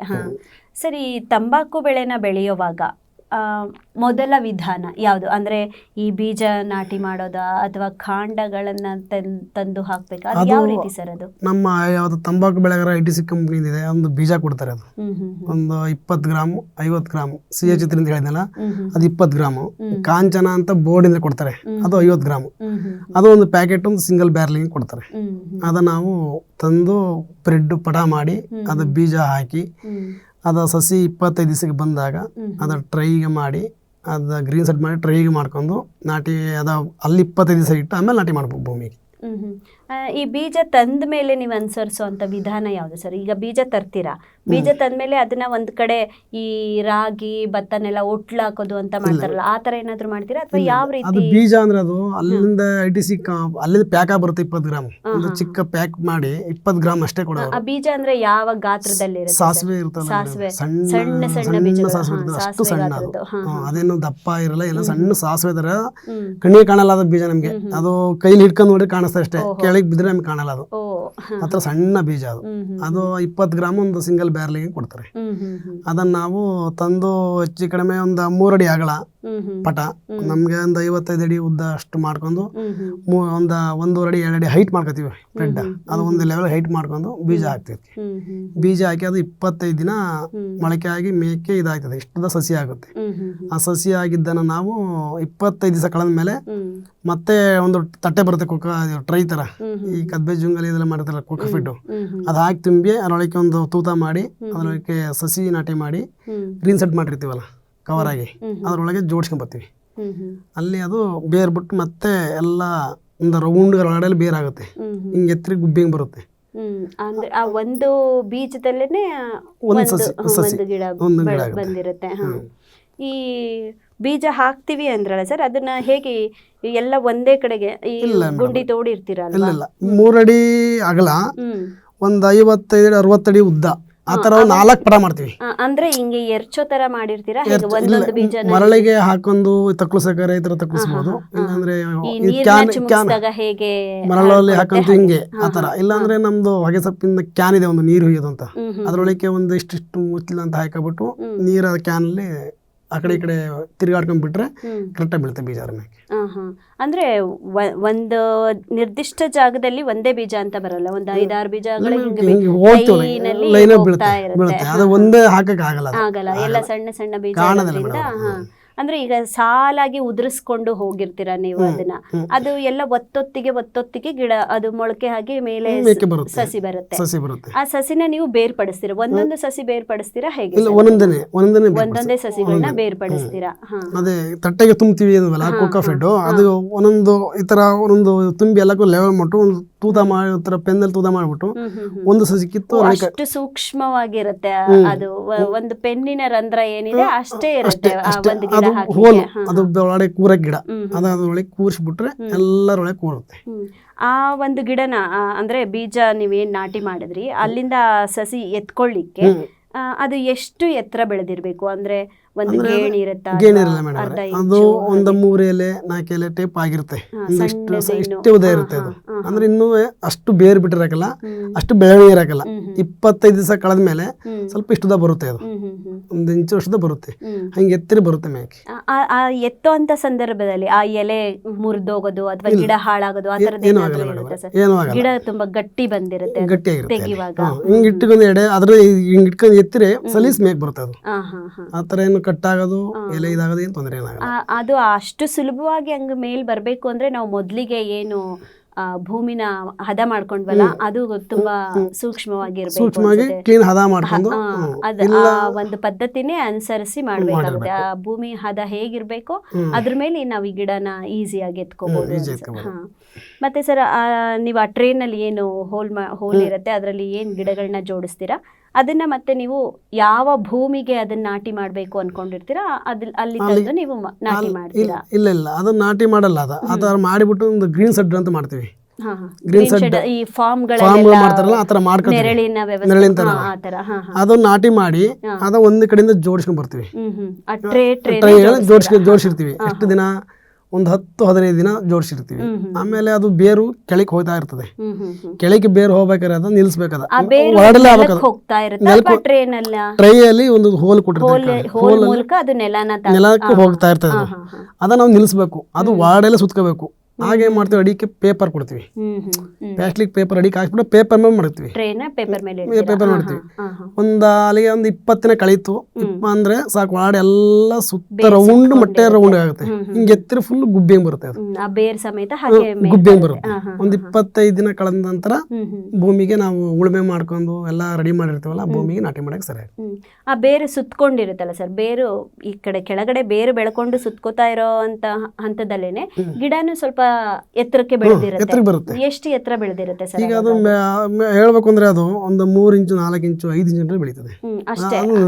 ಸರಿ ತಂಬಾಕು ಬೆಳೆನ ಬೆಳೆಯುವಾಗ ಮೊದಲ ವಿಧಾನ ಯಾವುದು? ಅಂದ್ರೆ ಈ ಬೀಜ ನಾಟಿ ಮಾಡೋದ ಅಥವಾ ಕಾಂಡಗಳನ್ನ ತನ್- ತಂದು ಹಾಕ್ಬೇಕಾ? ಅದು ಯಾವ ರೀತಿ ಸರ್ ಅದು? ನಮ್ಮ ಯಾವ್ದು ತಂಬಾಕು ಬೆಳೆಗಾರ ಐ ಟಿ ಸಿ ಕಂಪ್ನಿ ಇದೆ ಒಂದು ಬೀಜ ಕೊಡ್ತಾರೆ ಅದು. ಹ್ಮ್ ಹ್ಮ್ ಹ್ಮ್. ಒಂದು ಇಪ್ಪತ್ತು ಗ್ರಾಮ್ ಐವತ್ತು ಗ್ರಾಮ್ ಸಿ ಎಚ್ ಅಂತ ಹೇಳಿದ್ನಲ್ಲ ಹ್ಮ್ ಹ್ಮ್. ಅದು ಇಪ್ಪತ್ತು ಗ್ರಾಮು. ಕಾಂಚನ ಅಂತ ಬೋರ್ಡಿಂದ ಕೊಡ್ತಾರೆ ಅದು ಐವತ್ತು ಗ್ರಾಮ್. ಹ್ಮ್ ಹ್ಮ್ ಅದು ಒಂದು ಪ್ಯಾಕೆಟ್ ಒಂದು ಸಿಂಗಲ್ ಬ್ಯಾರ್ಲಿಂಗ್ ಕೊಡ್ತಾರೆ. ಹ್ಮ್ ಹ್ಮ್. ಅದ ನಾವು ತಂದು ಬ್ರೆಡ್ ಪಟ ಮಾಡಿ ಅದು ಬೀಜ ಹಾಕಿ ಹ್ಮ್. ಅದ ಸಸಿ ಇಪ್ಪತ್ತೈದು ದಿವಸಕ್ಕೆ ಬಂದಾಗ ಅದು ಟ್ರೈಗೆ ಮಾಡಿ ಅದ ಗ್ರೀನ್ ಸೆಟ್ ಮಾಡಿ ಟ್ರೈಗೆ ಮಾಡ್ಕೊಂಡು ನಾಟಿ ಅದ ಅಲ್ಲಿ ಇಪ್ಪತ್ತೈದು ದಿವಸ ಇಟ್ಟು ಆಮೇಲೆ ನಾಟಿ ಮಾಡ್ಬೇಕು ಭೂಮಿಗೆ. ಈ ಬೀಜ ತಂದ ಮೇಲೆ ನೀವು ಅನುಸರಿಸುವಂತ ವಿಧಾನ ಯಾವುದು ಸರ್? ಈಗ ಬೀಜ ತರ್ತೀರಾ? ಬೀಜ ತಂದ ಮೇಲೆ ಅದನ್ನ ಒಂದ್ ಕಡೆ ಈ ರಾಗಿ ಭತ್ತನೆಲ್ಲ ಒಟ್ಲು ಹಾಕೋದು ಅಂತ ಮಾಡ್ತಾರಲ್ಲ ಆ ತರ ಏನಾದ್ರು ಮಾಡ್ತೀರಾ? ಅಥವಾ ಯಾವ ರೀತಿ? ಬೀಜ ಅಂದ್ರೆ ಅದು ಅಲ್ಲಿಂದ ಐಟಿಸಿ ಅಲ್ಲಿಂದ ಪ್ಯಾಕ್ ಬರುತ್ತೆ ಇಪ್ಪತ್ತು ಗ್ರಾಮ್. ಒಂದು ಚಿಕ್ಕ ಪ್ಯಾಕ್ ಮಾಡಿ ಇಪ್ಪತ್ತು ಗ್ರಾಮ್ ಅಷ್ಟೇ ಕೊಡ ಆ ಬೀಜ ಅಂದ್ರೆ ಯಾವ ಗಾತ್ರದಲ್ಲಿ ಸಾಸಿವೆ ಇರ್ತದೆ ಸಾಸಿವೆ. ಸಣ್ಣ ಸಣ್ಣ ಬೀಜ ಅಷ್ಟು ಸಣ್ಣ. ಅದೇನು ದಪ್ಪ ಇರಲ್ಲ ಎಲ್ಲ ಸಣ್ಣ ಸಾಸಿವೆ ತರ ಕಣ್ಣಿಗೆ ಕಾಣಲ್ಲ ಬೀಜ ನಮ್ಗೆ. ಅದು ಕೈಲಿ ಹಿಡ್ಕೊಂಡು ನೋಡಿ ಕಾಣಿಸ್ತಾ ಅಷ್ಟೇ. ಕೆಳಗೆ ಬಿದ್ರೆ ನಮ್ಗೆ ಕಾಣಲ್ಲ ಅದು. ಹತ್ರ ಸಣ್ಣ ಬೀಜ ಅದು. ಅದು ಇಪ್ಪತ್ತು ಗ್ರಾಮ್ ಒಂದು ಸಿಂಗಲ್ ಬ್ಯಾರ್ಲಿಗೆ ಕೊಡ್ತಾರೆ. ಅದನ್ನ ನಾವು ತಂದು ಹೆಚ್ಚು ಕಡಿಮೆ ಒಂದು ಮೂರಡಿ ಅಗಲ ಪಟ. ನಮ್ಗೆ ಒಂದು ಐವತ್ತೈದು ಅಡಿ ಉದ್ದ ಅಷ್ಟು ಮಾಡ್ಕೊಂಡು ಒಂದು ಒಂದೂವರೆ ಅಡಿ ಎರಡು ಅಡಿ ಹೈಟ್ ಮಾಡ್ಕೋತೀವಿ ಬ್ರೆಡ್ ಅದು ಒಂದು ಲೆವೆಲ್ ಹೈಟ್ ಮಾಡ್ಕೊಂಡು ಬೀಜ ಹಾಕ್ತಿರ್ತೀವಿ ಬೀಜ ಹಾಕಿ ಅದು ಇಪ್ಪತ್ತೈದು ದಿನ. ಮೊಳಕೆ ಆಗಿ ಮೇಕೆ ಇದಾಗ್ತದೆ. ಇಷ್ಟದ ಸಸಿ ಆಗುತ್ತೆ. ಆ ಸಸಿ ಆಗಿದ್ದನ್ನು ನಾವು ಇಪ್ಪತ್ತೈದು ದಿವಸ ಕಳೆದ ಮೇಲೆ ಮತ್ತೆ ಒಂದು ತಟ್ಟೆ ಬರುತ್ತೆ ಕುಕ್ಕ ಟ್ರೈ ಥರ ಈ ಕದ್ಬೆ ಜುಂಗಲಿ ಇದೆಲ್ಲ ಮಾಡ್ತಾರ ಕುಕ್ಕ ಫಿಟ್ಟು ಅದು ಹಾಕಿ ತುಂಬಿ ಅದರೊಳಗೆ ಒಂದು ತೂತ ಮಾಡಿ ಅದರೊಳಗೆ ಸಸಿ ನಾಟಿ ಮಾಡಿ ಗ್ರೀನ್ ಸೆಟ್ ಮಾಡಿರ್ತೀವಲ್ಲ. ಕವರ್ ಆಗಿ. ಅದರೊಳಗೆ ಜೋಡಿಸ್ಕೊಂಬರ್ತೀವಿ ಅಲ್ಲಿ ಅದು ಬೇರ್ ಬಿಟ್ಟು ಮತ್ತೆ ಎಲ್ಲ ಒಂದು ರೌಂಡ್ ಒಳಗಡೆ ಬೇರ್ ಆಗುತ್ತೆ. ಹಿಂಗೆ ಎತ್ತರಿ ಗುಬ್ಬಿ ಹಿಂಗೆ ಬರುತ್ತೆ. ಅಂದ್ರೆ ಆ ಒಂದು ಬೀಜದಲ್ಲೇನೆ ಒಂದು ಒಂದು ಗಿಡ ಒಂದು ಗಿಡ ಬೆಳೆ- ಬಂದಿರುತ್ತೆ. ಹಾ. ಈ ಬೀಜ ಹಾಕ್ತಿವಿ ಅಂದ್ರಲ್ಲ ಸರ್ ಅದನ್ನ ಹೇಗೆ ಎಲ್ಲ ಒಂದೇ ಕಡೆಗೆ ಈ ಗುಂಡಿ ತೋಡಿ ಇಲ್ಲ ಮೂರಡಿ ಅಗಲ ಒಂದು ಐವತ್ತೈದು ಅರವತ್ತಡಿ ಉದ್ದ. ಆ ಒಂದು ನಾಲ್ಕು ಪಡ ಮಾಡ್ತೀವಿ. ಅಂದ್ರೆ ಹಿಂಗೆ ಎರ್ಚೋ ತರ ಮಾಡಿರ್ತೀರಾ? ಹೇಗೆ ಒಂದೊಂದು ಬೀಜ ಮರಳಿಗೆ ಹಾಕೊಂಡು ತಕ್ಳಿಸಕಾರೆ ಈ ತರ ತಕ್ಳಿಸ್ಬೋದು ಇಲ್ಲಾಂದ್ರೆ ಕ್ಯಾನ್ ಕ್ಯಾನ್ ಹೇಗೆ ಮರಳಲ್ಲಿ ಹಾಕಂತ ಹಿಂಗೆ ಆ ತರ ಇಲ್ಲಾಂದ್ರೆ ನಮ್ದು ಹೊಗೆ ಸೊಪ್ಪಿಂದ ಕ್ಯಾನ್ ಇದೆ ಒಂದು ನೀರು ಹುಯ್ಯೋದು ಅಂತ. ಅದ್ರೊಳಗೆ ಒಂದು ಇಷ್ಟಿಷ್ಟು ಅಂತ ಹಾಕಬಿಟ್ಟು ನೀರ ಕ್ಯಾನಲ್ಲಿ ಆ ಕಡೆ ಈ ಕಡೆ ತಿರುಗಾಡ್ಕೊಂಡು ಬಿಟ್ರೆ ಕರೆಕ್ಟಾಗಿ ಬೀಳುತ್ತೆ ಬೀಜ ಹಾ. ಅಂದ್ರೆ ಒಂದು ನಿರ್ದಿಷ್ಟ ಜಾಗದಲ್ಲಿ ಒಂದೇ ಬೀಜ ಅಂತ ಬರಲ್ಲ. ಒಂದು ಐದಾರು ಬೀಜ ಬೀಳುತ್ತೆ ಅದು ಒಂದೇ ಹಾಕಕ್ ಆಗಲ್ಲ. ಆಗಲ್ಲ. ಎಲ್ಲ ಸಣ್ಣ ಸಣ್ಣ ಬೀಜ ಅಂದ್ರೆ ಈಗ ಸಾಲಾಗಿ ಉದುರಿಸ್ಕೊಂಡು ಹೋಗಿರ್ತೀರಾ ನೀವು ಅದನ್ನ? ಅದು ಎಲ್ಲ ಒತ್ತೊತ್ತಿಗೆ ಒತ್ತೊತ್ತಿಗೆ ಗಿಡ ಅದು ಮೊಳಕೆ ಆಗಿ ಮೇಲೆ. ಸಸಿ ಬರುತ್ತೆ. ಆ ಸಸಿನ ನೀವು ಬೇರ್ಪಡಿಸ್ತೀರಾ? ಒಂದೊಂದು ಸಸಿ ಬೇರ್ಪಡಿಸ್ತೀರಾ ಹೇಗೆ ಒಂದೊಂದನೇ ಒಂದೊಂದೇ ಸಸಿಗಳನ್ನ ಬೇರ್ಪಡಿಸ್ತೀರಾ? ಅದೇ ತಟ್ಟೆಗೆ ತುಂಬ್ತೀವಿ ಕೋಕೋ ಫೆಡ್ ಅದು ಒಂದೊಂದು ಈ ತರ ಒಂದೊಂದು ತುಂಬಿ ಎಲ್ಲಕ್ಕೂ ಲೆವೆಲ್ ಮಾಡ್ಬಿಟ್ಟು ಒಂದು ತೂತ ಮಾಡಿ ಒಂಥರ ಪೆನ್ನಲ್ಲಿ ತೂತ ಮಾಡ್ಬಿಟ್ಟು. ಒಂದು ಸಸಿ ಕಿತ್ತು ಅಷ್ಟು ಸೂಕ್ಷ್ಮವಾಗಿರುತ್ತೆ ಅದು. ಒಂದು ಪೆನ್ನಿನ ರಂಧ್ರ ಏನಿದೆ ಅಷ್ಟೇ ಇರುತ್ತೆ ಒಂದು ಅದು. ಹೋಲು ಅದು ಒಳಗಡೆ ಕೂರ ಗಿಡ. ಅದ್ರೊಳಗೆ ಕೂರಿಸ್ಬಿಟ್ರೆ ಎಲ್ಲರೊಳಗೆ ಕೂರುತ್ತೆ. ಆ ಒಂದು ಗಿಡನ ಅಂದ್ರೆ ಬೀಜ ನೀವೇನ್ ನಾಟಿ ಮಾಡಿದ್ರಿ ಅಲ್ಲಿಂದ ಸಸಿ ಎತ್ಕೊಳ್ಳಿಕ್ಕೆ. ಅದು ಎಷ್ಟು ಎತ್ತರ ಬೆಳೆದಿರ್ಬೇಕು? ಅಂದ್ರೆ ಒಂದು ಗೇಣಿ ಇರುತ್ತಾ ಗೇಣಿರಲ್ಲ ಮೇಡಮ್ ಅದು ಒಂದು ಮೂರು ಎಲೆ ನಾಲ್ಕು ಎಲೆ ಟೈಪ್ ಆಗಿರುತ್ತೆ. ಇಷ್ಟು ಇಷ್ಟೇ ಇರುತ್ತೆ ಅದು. ಅಂದ್ರೆ ಇನ್ನೂ ಅಷ್ಟು ಬೇರ್ ಬಿಟ್ಟಿರಕಲ್ಲ ಅಷ್ಟು ಬೆಳವಣಿಗೆ ಇರಕಲ್ಲ. ಇಪ್ಪತ್ತೈದು ದಿವಸ ಕಳೆದ ಮೇಲೆ. ಸ್ವಲ್ಪ ಇಷ್ಟದ ಬರುತ್ತೆ ಅದು. ಒಂದ್ ಇಂಚು ವರ್ಷದ ಬರುತ್ತೆ. ಹಂಗೆ ಎತ್ತಿರಿ ಬರುತ್ತೆ ಮೇಕೆ. ಆ- ಎತ್ತೋ ಅಂತ ಸಂದರ್ಭದಲ್ಲಿ ಆ ಎಲೆ ಮುರಿದೋಗೋದು ಅಥವಾ ಗಿಡ ಹಾಳಾಗೋದು ಆ ತರದ್ ಏನೂ ಏನಾದ್ರೂ ಆಗಲ್ಲ ಏನೂ ಆಗಲ್ಲ. ಗಿಡ ತುಂಬಾ ಗಟ್ಟಿ ಬಂದಿರುತ್ತೆ ಗಟ್ಟಿ ಆಗಿರುತ್ತೆ ಹಿಂಗ್ ಇಟ್ಕೊಂಡು ಎಡೆ ಅದ್ರ ಹಿಂಗ್ ಇಟ್ಕೊಂಡು ಎತ್ತಿರೆ ಸಲೀಸ್ ಮೇಕ್ ಬರುತ್ತೆ ಅದು. ಆ, ಹಾ, ಹಾ. ಆ ಥರ ಏನು ಕಟ್ಟಾಗೋದು ಎಲೆ ಇದಾಗೋದು ಏನು ತೊಂದರೆ ಏನಾಗಲ್ಲ ಆ- ಅದು ಅಷ್ಟು ಸುಲಭವಾಗಿ ಹಂಗ ಮೇಲ್ ಬರ್ಬೇಕು ಅಂದ್ರೆ ನಾವು ಮೊದ್ಲಿಗೆ ಏನು ಆ, ಭೂಮಿನ ಹದ ಮಾಡ್ಕೊಂಡ್ವಲ್ಲ ಅದು ತುಂಬಾ ಸೂಕ್ಷ್ಮವಾಗಿರ್ಬೇಕು ಸೂಕ್ಷ್ಮವಾಗಿ ಅನ್ಸುತ್ತೆ. ಕ್ಲೀನ್ ಹದ ಮಾಡ್ಕೊಂಡು ಆ, ಹ್ಮ್. ಅದ್ ಇಲ್ಲ ಆ ಒಂದು ಪದ್ಧತಿನೇ ಅನುಸರಿಸಿ ಮಾಡ್ಬೇಕಾಗುತ್ತೆ ಆ ಭೂಮಿ ಹದ ಹೇಗಿರ್ಬೇಕು ಹ್ಮ್. ಅದ್ರ ಮೇಲೆ ನಾವು ಈ ಗಿಡನ ಈಸಿಯಾಗಿ ಎತ್ಕೋಬಹುದು ಹ್ಮ್, easy ಎತ್ಕೊಬೋದು. ಹಾ. ಮತ್ತೆ ಸರ್ ನೀವು ಆ ಟ್ರೈನ್ ಅಲ್ಲಿ ಏನು ಹೋಲ್ ಹೋಲ್ ಇರುತ್ತೆ ಅದರಲ್ಲಿ ಏನ್ ಗಿಡಗಳನ್ನ ಜೋಡಿಸ್ತೀರಾ ಅದನ್ನ ಮತ್ತೆ ನೀವು ಯಾವ ಭೂಮಿಗೆ ಅದನ್ನ ನಾಟಿ ಮಾಡಬೇಕು ಅನ್ಕೊಂಡಿರ್ತೀರಾ? ಅದ್ ಅಲ್ಲಿ ತಂದು ನೀವು ಮ- ನಾಟಿ ಮಾಡ್ತೀರಾ? ಇಲ್ಲ ಇಲ್ಲ ಅದನ್ನ ನಾಟಿ ಮಾಡಲ್ಲ ಅದ. ಅದರ ಥರ ಮಾಡಿಬಿಟ್ಟು ಒಂದು ಗ್ರೀನ್ ಸೆಡ್ ಅಂತ ಮಾಡ್ತೀವಿ. ಹಾ, ಹಾ. Green Green shed. ಈ ಫಾರ್ಮ್ ಫಾರ್ಮ್ಗಳು ಮಾಡ್ತಾರಲ್ಲ ಆ ಥರ ಮಾಡ್ಕೊತೀವಿ. ನೆರಳಿನ ನೆರಳಿನ ವ್ಯವಸ್ಥೆ. ಹಾ, ಆ ತರ ಹಾ ಹಾ. ಅದನ್ನ ನಾಟಿ ಮಾಡಿ ಅದ ಒಂದು ಕಡೆಯಿಂದ ಜೋಡಿಸ್ಕೊಂಡ್ ಬರ್ತೀವಿ. ಹ್ಮ್ ಹ್ಮ್. ಆ ಟ್ರೇ ಟ್ರೇ ಜೋಡಿಸಿ ಜೋಡಿಸ್ಕೊ ಜೋಡಿಸಿರ್ತೀವಿ ಎಷ್ಟು ದಿನ ಒಂದು ಹತ್ತು ಹದಿನೈದು ದಿನ ಜೋಡಿಸಿರ್ತೀವಿ. ಆಮೇಲೆ ಅದು ಬೇರು ಕೆಳಗೆ ಹೋಗ್ತಾ ಇರ್ತದೆ. ಕೆಳಕ್ಕೆ ಬೇರು ಹೋಗ್ಬೇಕಾದ್ರೆ ಅದನ್ನ ನಿಲ್ಸ್ಬೇಕದ. ಹೊರಡಲೇ ಆಗ್ಬೇಕದು ಟ್ರೇನ್ ಅಲ್ಲ ಟ್ರೈಯಲ್ಲಿ ಒಂದು ಹೋಲ್ ಕೊಟ್ಟಿರ್ತದೆ ಕೊಟ್ಟಿರ್ತೀವಿ ನೆಲಕ್ಕೆ ಹೋಗ್ತಾ ಇರ್ತದೆ. ಅದನ್ನ ನಾವು ನಿಲ್ಸ್ಬೇಕು. ಅದು ವಾರ್ಡಲ್ಲೇ ಸುತ್ಕೋಬೇಕು. ಹಾಗೆ ಮಾಡ್ತೀವಿ ಅಡಿಕೆ ಪೇಪರ್ ಕೊಡ್ತೀವಿ. ಪ್ಲಾಸ್ಟಿಕ್ ಪೇಪರ್ ಅಡಿಕೆ ಹಾಕ್ಬಿಟ್ಟು ಪೇಪರ್ ಮೇಲೆ ಮಾಡ್ತೀವಿ. ಪೇಪರ್ ಮಾಡ್ತೀವಿ. ಒಂದ್ ಅಲ್ಲಿಗೆ ಒಂದು ಇಪ್ಪತ್ತು ದಿನ ಕಳೀತು ಅಂದ್ರೆ ಸಾಕು ಆಡ ಎಲ್ಲ ಸುತ್ತ ರೌಂಡ್ ಮೊಟ್ಟೆ ರೌಂಡ್ ಆಗುತ್ತೆ. ಹಿಂಗ್ ಎತ್ತಿರ ಫುಲ್ ಗುಬ್ಬಿ ಬರುತ್ತೆ ಅದು. ಆ ಬೇರ್ ಸಮೇತ ಹಾಗೆ ಮೇಲ್ ಗುಬ್ಬಿ ಬರುತ್ತೆ. ಒಂದ್ ಇಪ್ಪತ್ತೈದು ದಿನ ಕಳೆದ ನಂತರ ಭೂಮಿಗೆ ನಾವು ಉಳುಮೆ ಮಾಡ್ಕೊಂಡು ಎಲ್ಲ ರೆಡಿ ಮಾಡಿರ್ತೀವಲ್ಲ ಭೂಮಿಗೆ ನಾಟಿ ಮಾಡಕ್ಕೆ ಸರಿ ಆ ಬೇರು ಸುತ್ಕೊಂಡಿರುತ್ತಲ್ಲ ಸರ್? ಬೇರು ಈ ಕಡೆ ಕೆಳಗಡೆ ಬೇರು ಬೆಳ್ಕೊಂಡು ಸುತ್ಕೋತಾ ಇರೋ ಅಂತ ಹಂತದಲ್ಲೇನೆ ಗಿಡನು ಸ್ವಲ್ಪ ಎತ್ತರಕ್ಕೆ ಬೆಳೆದಿರುತ್ತೆ. ಎಷ್ಟು ಎತ್ತರ ಬೆಳೆದಿರುತ್ತೆ ಸರ್ ಈಗ ಅದು ಹೇಳ್ಬೇಕು ಅಂದ್ರೆ ಅದು ಒಂದು ಮೂರು ಇಂಚು ನಾಲ್ಕು ಇಂಚು ಐದು ಇಂಚು ಬೆಳೀತದೆ.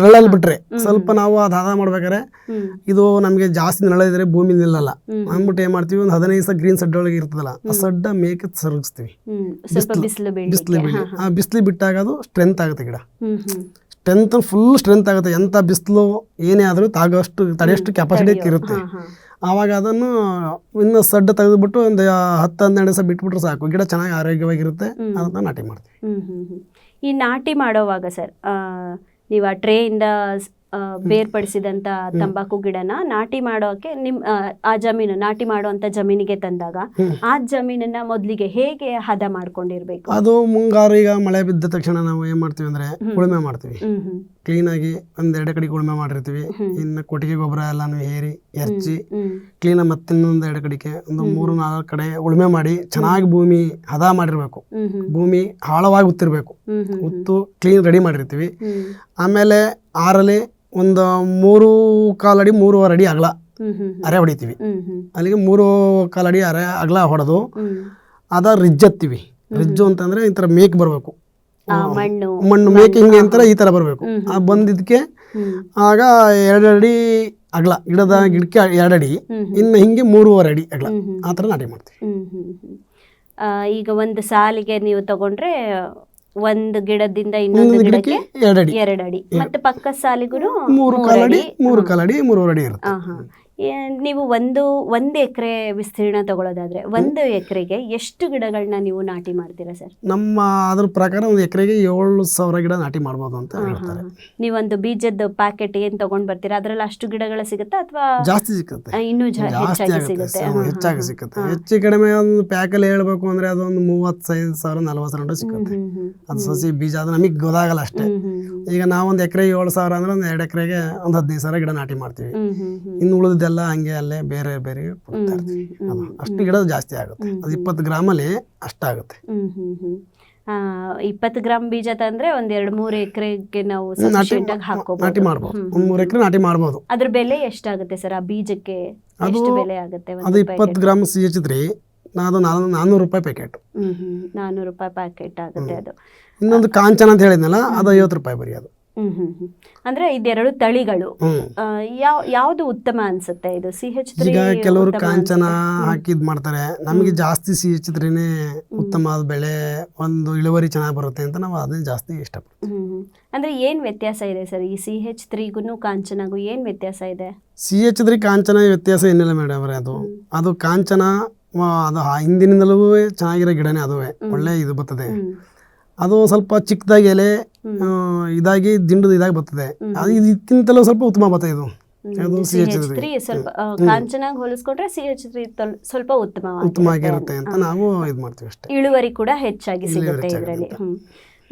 ನೆರಳಲ್ಲಿ ಬಿಟ್ರೆ. ಸ್ವಲ್ಪ ನಾವು ಅದು ಹದ ಮಾಡ್ಬೇಕಾದ್ರೆ ಇದು ನಮಗೆ ಜಾಸ್ತಿ ನೆರಳ ಇದ್ರೆ ಭೂಮಿ ನಿಲ್ಲಲ್ಲ. ಅಂದ್ಬಿಟ್ಟು ಏನ್ ಮಾಡ್ತೀವಿ? ಒಂದು ಹದಿನೈದು ದಿವಸ ಗ್ರೀನ್ ಸಡ್ಡ ಒಳಗೆ ಇರ್ತದಲ್ಲ ಆ ಸಡ್ಡ ಮೇಕೆ ಸರಗಿಸ್ತೀವಿ. ಬಿಸಿಲು ಬಿಸಿಲು ಬೀಳಲಿಕ್ಕೆ. ಆ ಬಿಸಿಲು ಬಿಟ್ಟಾಗ ಅದು ಸ್ಟ್ರೆಂತ್ ಆಗುತ್ತೆ ಗಿಡ. ಸ್ಟ್ರೆಂತ್ ಫುಲ್ ಸ್ಟ್ರೆಂತ್ ಆಗುತ್ತೆ. ಎಂಥ ಬಿಸಿಲು ಏನೇ ಆದರೂ ತಾಗೋಷ್ಟು ತಡೆಯಷ್ಟು ಕೆಪಾಸಿಟಿ ಇರುತ್ತೆ. ಆವಾಗ ಅದನ್ನು ಇನ್ನು ಸಡ್ಡ ತೆಗೆದುಬಿಟ್ಟು ಒಂದು ಹತ್ತು ಹನ್ನೆರಡು ದಿವಸ ಬಿಟ್ಬಿಟ್ರೆ ಸಾಕು. ಗಿಡ ಚೆನ್ನಾಗಿ ಆರೋಗ್ಯವಾಗಿರುತ್ತೆ. ಅದನ್ನು ನಾಟಿ ಮಾಡ್ತೀವಿ. ಈ ನಾಟಿ ಮಾಡೋವಾಗ ಸರ್ ನೀವು ಆ ಟ್ರೇಯಿಂದ ಬೇರ್ಪಡಿಸಿದಂತ ತಂಬಾಕು ಗಿಡನ ನಾಟಿ ಮಾಡೋಕೆ ನಿಮ್ ಆ, ಜಮೀನು ನಾಟಿ ಮಾಡುವಂತ ಜಮೀನಿಗೆ ತಂದಾಗ ಆ ಜಮೀನನ್ನ ಮೊದ್ಲಿಗೆ ಹೇಗೆ ಹದ ಮಾಡ್ಕೊಂಡಿರ್ಬೇಕು? ಅದು ಮುಂಗಾರು ಈಗ ಮಳೆ ಬಿದ್ದ ತಕ್ಷಣ ನಾವು ಏನ್ ಮಾಡ್ತೀವಿ ಅಂದ್ರೆ ಉಳುಮೆ ಮಾಡ್ತೀವಿ. ಕ್ಲೀನ್ ಆಗಿ ಒಂದ್ ಒಂದೆರಡು ಕಡೆಗೆ ಉಳುಮೆ ಮಾಡಿರ್ತೀವಿ. ಇನ್ನು ಕೊಟ್ಟಿಗೆ ಗೊಬ್ಬರ ಎಲ್ಲಾನು ಹೇರಿ ಎರಚಿ ಕ್ಲೀನ್ ಮತ್ತೆ ಮತ್ತಿನ್ನೊಂದು ಎರಡು ಕಡೆಗೆ ಒಂದು ಮೂರು ನಾಲ್ಕು ಕಡೆ ಉಳುಮೆ ಮಾಡಿ ಚೆನ್ನಾಗಿ ಭೂಮಿ ಹದ ಮಾಡಿರ್ಬೇಕು. ಭೂಮಿ ಆಳವಾಗಿ ಉತ್ತಿರ್ಬೇಕು. ಉತ್ತು ಕ್ಲೀನ್ ರೆಡಿ ಮಾಡಿರ್ತೀವಿ. ಆಮೇಲೆ ಆರಲ್ಲಿ ಒಂದು ಮೂರು ಕಾಲಡಿ ಮೂರುವರೆ ಅಡಿ ಅಗಲ ಅರೆ ಹೊಡಿತೀವಿ. ಅಲ್ಲಿಗೆ ಮೂರು ಕಾಲಡಿ ಅರೆ ಅಗಲ ಹೊಡೆದು ಅದ ರಿಜ್ಜತ್ತೀವಿ. ರಿಜ್ಜು ಅಂತಂದ್ರೆ ಈ ಥರ ಮೇಕ್ ಬರಬೇಕು. ಮಣ್ಣು. ಮಣ್ಣು ಮೇಕ್ ಹಿಂಗೆ ಅಂತರ ಈ ಥರ ಬರಬೇಕು. ಬಂದಿದ್ದಕ್ಕೆ ಹ್ಮ್. ಆಗ ಎರಡಡಿ ಅಡಿ ಅಗಲ ಗಿಡದ ಗಿಡಕ್ಕೆ ಎರಡಡಿ ಅಡಿ ಇನ್ನು ಹಿಂಗೆ ಮೂರುವರೆ ಅಡಿ ಅಗಲ. ಆ ಥರ ನಾಟಿ ಮಾಡ್ತೀವಿ. ಈಗ ಒಂದು ಸಾಲಿಗೆ ನೀವು ತಗೊಂಡ್ರೆ ಒಂದು ಗಿಡದಿಂದ ಇನ್ನೊಂದು ಗಿಡಕ್ಕೆ ಎರಡು. ಅಡಿ ಮತ್ತೆ ಪಕ್ಕ ಸಾಲಿಗೂ ಮೂರು ಕಾಲಡಿ ಮೂರು ಕಾಲಡಿ ಮೂರುವರೆ ಅಡಿ ಇರುತ್ತೆ. ನೀವು ಒಂದು ಒಂದು ಎಕರೆ ವಿಸ್ತೀರ್ಣ ತಗೊಳ್ಳೋದಾದ್ರೆ ಒಂದು ಎಕರೆಗೆ ಎಷ್ಟು ಗಿಡಗಳನ್ನ ನೀವು ನಾಟಿ ಮಾಡ್ತೀರಾ ಸರ್? ನಮ್ಮ ಅದ್ರ ಪ್ರಕಾರ ಒಂದು ಎಕರೆಗೆ ಏಳು ಸಾವಿರ ಗಿಡ ನಾಟಿ ಮಾಡ್ಬೋದು ಅಂತ ಹೇಳ್ತಾರೆ. ನೀವೊಂದು ಬೀಜದ ಪ್ಯಾಕೆಟ್ ಏನ್ ತಗೊಂಡ್ ಬರ್ತೀರಾ? ಅದ್ರಲ್ಲಿ ಅಷ್ಟು ಗಿಡಗಳು ಸಿಗುತ್ತಾ ಅಥವಾ ಜಾಸ್ತಿ ಸಿಗುತ್ತೆ ಇನ್ನೂ ಹೆಚ್ಚಾಗಿ ಸಿಗುತ್ತೆ? ಹೆಚ್ಚಾಗಿ ಸಿಕ್ಕುತ್ತೆ. ಹೆಚ್ಚು ಕಡಿಮೆ ಒಂದು ಪ್ಯಾಕಲ್ಲಿ ಹೇಳ್ಬೇಕು ಅಂದ್ರೆ ಅದೊಂದು ಮೂವತ್ತೈದು ಸಾವಿರ ನಲವತ್ತು ಸಿಗುತ್ತೆ ಅದು ಸಸಿ ಬೀಜ ಅದು ನಮಗೆ ಗೊತ್ತಾಗಲ್ಲ ಅಷ್ಟೇ. ಈಗ ನಾವೊಂದು ಎಕರೆ ಏಳು ಸಾವಿರ ಅಂದ್ರೆ ಒಂದು ಎರಡು ಎಕರೆಗೆ ಒಂದು ಹದಿನೈದು ಸಾವಿರ ಗಿಡ ನಾಟಿ ಮಾಡ್ತೀವಿ. ಇನ್ನು ಉಳಿದೆಲ್ಲ ಹಂಗೆ ಅಲ್ಲೇ ಬೇರೆ ಬೇರೆ ಕೊಡ್ತಾ ಇರ್ತೀವಿ. ಅಷ್ಟು ಗಿಡ ಜಾಸ್ತಿ ಆಗುತ್ತೆ. ಅದು ಇಪ್ಪತ್ತು ಗ್ರಾಮಲ್ಲಿ ಅಷ್ಟಾಗುತ್ತೆ ಇಪ್ಪತ್ತು ಗ್ರಾಮ್ ಬೀಜ ತಂದ್ರೆ ಒಂದ್ ಎರಡ್ ಮೂರ್ ಎಕರೆಗೆ ನಾವು ನಾಟಿ ಮಾಡಬಹುದು ಒಂದ್ ಮೂರು ಎಕರೆ ನಾಟಿ ಮಾಡಬಹುದು ಅದ್ರ ಬೆಲೆ ಎಷ್ಟಾಗುತ್ತೆ ಸರ್? ಆ ಬೀಜಕ್ಕೆ ಎಷ್ಟು ಬೆಲೆ ಆಗುತ್ತೆ ಅದು? ಇಪ್ಪತ್ತು ಗ್ರಾಮ್ ಸಿ ಎಚ್ ತ್ರೀ ಅದು ನಾಲ್ ನಾನ್ನೂರು ರೂಪಾಯಿ ಪ್ಯಾಕೆಟ್ ಹ್ಮ್ ಹ್ಮ್. ನಾನೂರು ರೂಪಾಯಿ ಪ್ಯಾಕೆಟ್ ಆಗುತ್ತೆ ಅದು. ಇನ್ನೊಂದು ಕಾಂಚನ ಅಂತ ಹೇಳಿದ್ನಲ್ಲ ಅದು ಐವತ್ತು ರೂಪಾಯಿ ಬರೀ ಅದು. ಅಂದ್ರೆ ಇದೆರಡು ತಳಿಗಳು. ಯಾವ ಯಾವುದು ಉತ್ತಮ ಅನ್ಸುತ್ತೆ ಇದು? ಸಿ ಹೆಚ್ ಈಗ ಕೆಲವರು ಕಾಂಚನ ಹಾಕಿದ್ ಮಾಡ್ತಾರೆ. ನಮಗೆ ಜಾಸ್ತಿ ಸಿ ಎಚ್ ತ್ರೀನೇ ಉತ್ತಮವಾದ ಬೆಳೆ ಒಂದು ಇಳುವರಿ ಚೆನ್ನಾಗಿ ಬರುತ್ತೆ ಅಂತ ನಾವು ಅದನ್ನ ಜಾಸ್ತಿ ಇಷ್ಟಪಡ್ತೀವಿ. ಹ್ಮ್. ಅಂದ್ರೆ ಏನ್ ವ್ಯತ್ಯಾಸ ಇದೆ ಸರ್ ಈ ಸಿ ಹೆಚ್ ತ್ರೀಗೂ ಕಾಂಚನಗೂ? ಏನ್ ವ್ಯತ್ಯಾಸ ಇದೆ? ಸಿ ಎಚ್ ತ್ರೀ ಕಾಂಚನ ವ್ಯತ್ಯಾಸ ಏನಿಲ್ಲ ಮೇಡಮ್ ಅವರೇ ಅದು. ಅದು ಕಾಂಚನ ಅದು ಹಿಂದಿನಿಂದಲೂ ಚೆನ್ನಾಗಿರೋ ಗಿಡನೇ ಅದುವೆ. ಒಳ್ಳೆ ಇದು ಬರ್ತದೆ. ಅದು ಸ್ವಲ್ಪ ಚಿಕ್ಕದಾಗಿ ಎಲೆ ಇದಾಗಿ ದಿಂಡು ಇದಾಗಿ ಬರ್ತದೆ. ಅದು ಇದಕ್ಕಿಂತಲೂ ಸ್ವಲ್ಪ ಉತ್ತಮ ಬರ್ತದೆ ಇದು. ಅದು ಸಿ ಎಚ್ ತ್ರೀ ಸ್ವಲ್ಪ ಕಾಂಚನಾಗ್ ಹೋಲಿಸ್ಕೊಂಡ್ರೆ ಸಿ ಎಚ್ ತ್ರೀ ಸ್ವಲ್ಪ ಉತ್ತಮ ಆಗಿರುತ್ತೆ ಅಂತ ನಾವು ಇದು ಮಾಡ್ತೀವಿ ಅಷ್ಟೇ. ಇಳುವರಿ ಕೂಡ ಹೆಚ್ಚಾಗಿ ಸಿಗುತ್ತೆ ಇದರಲ್ಲಿ.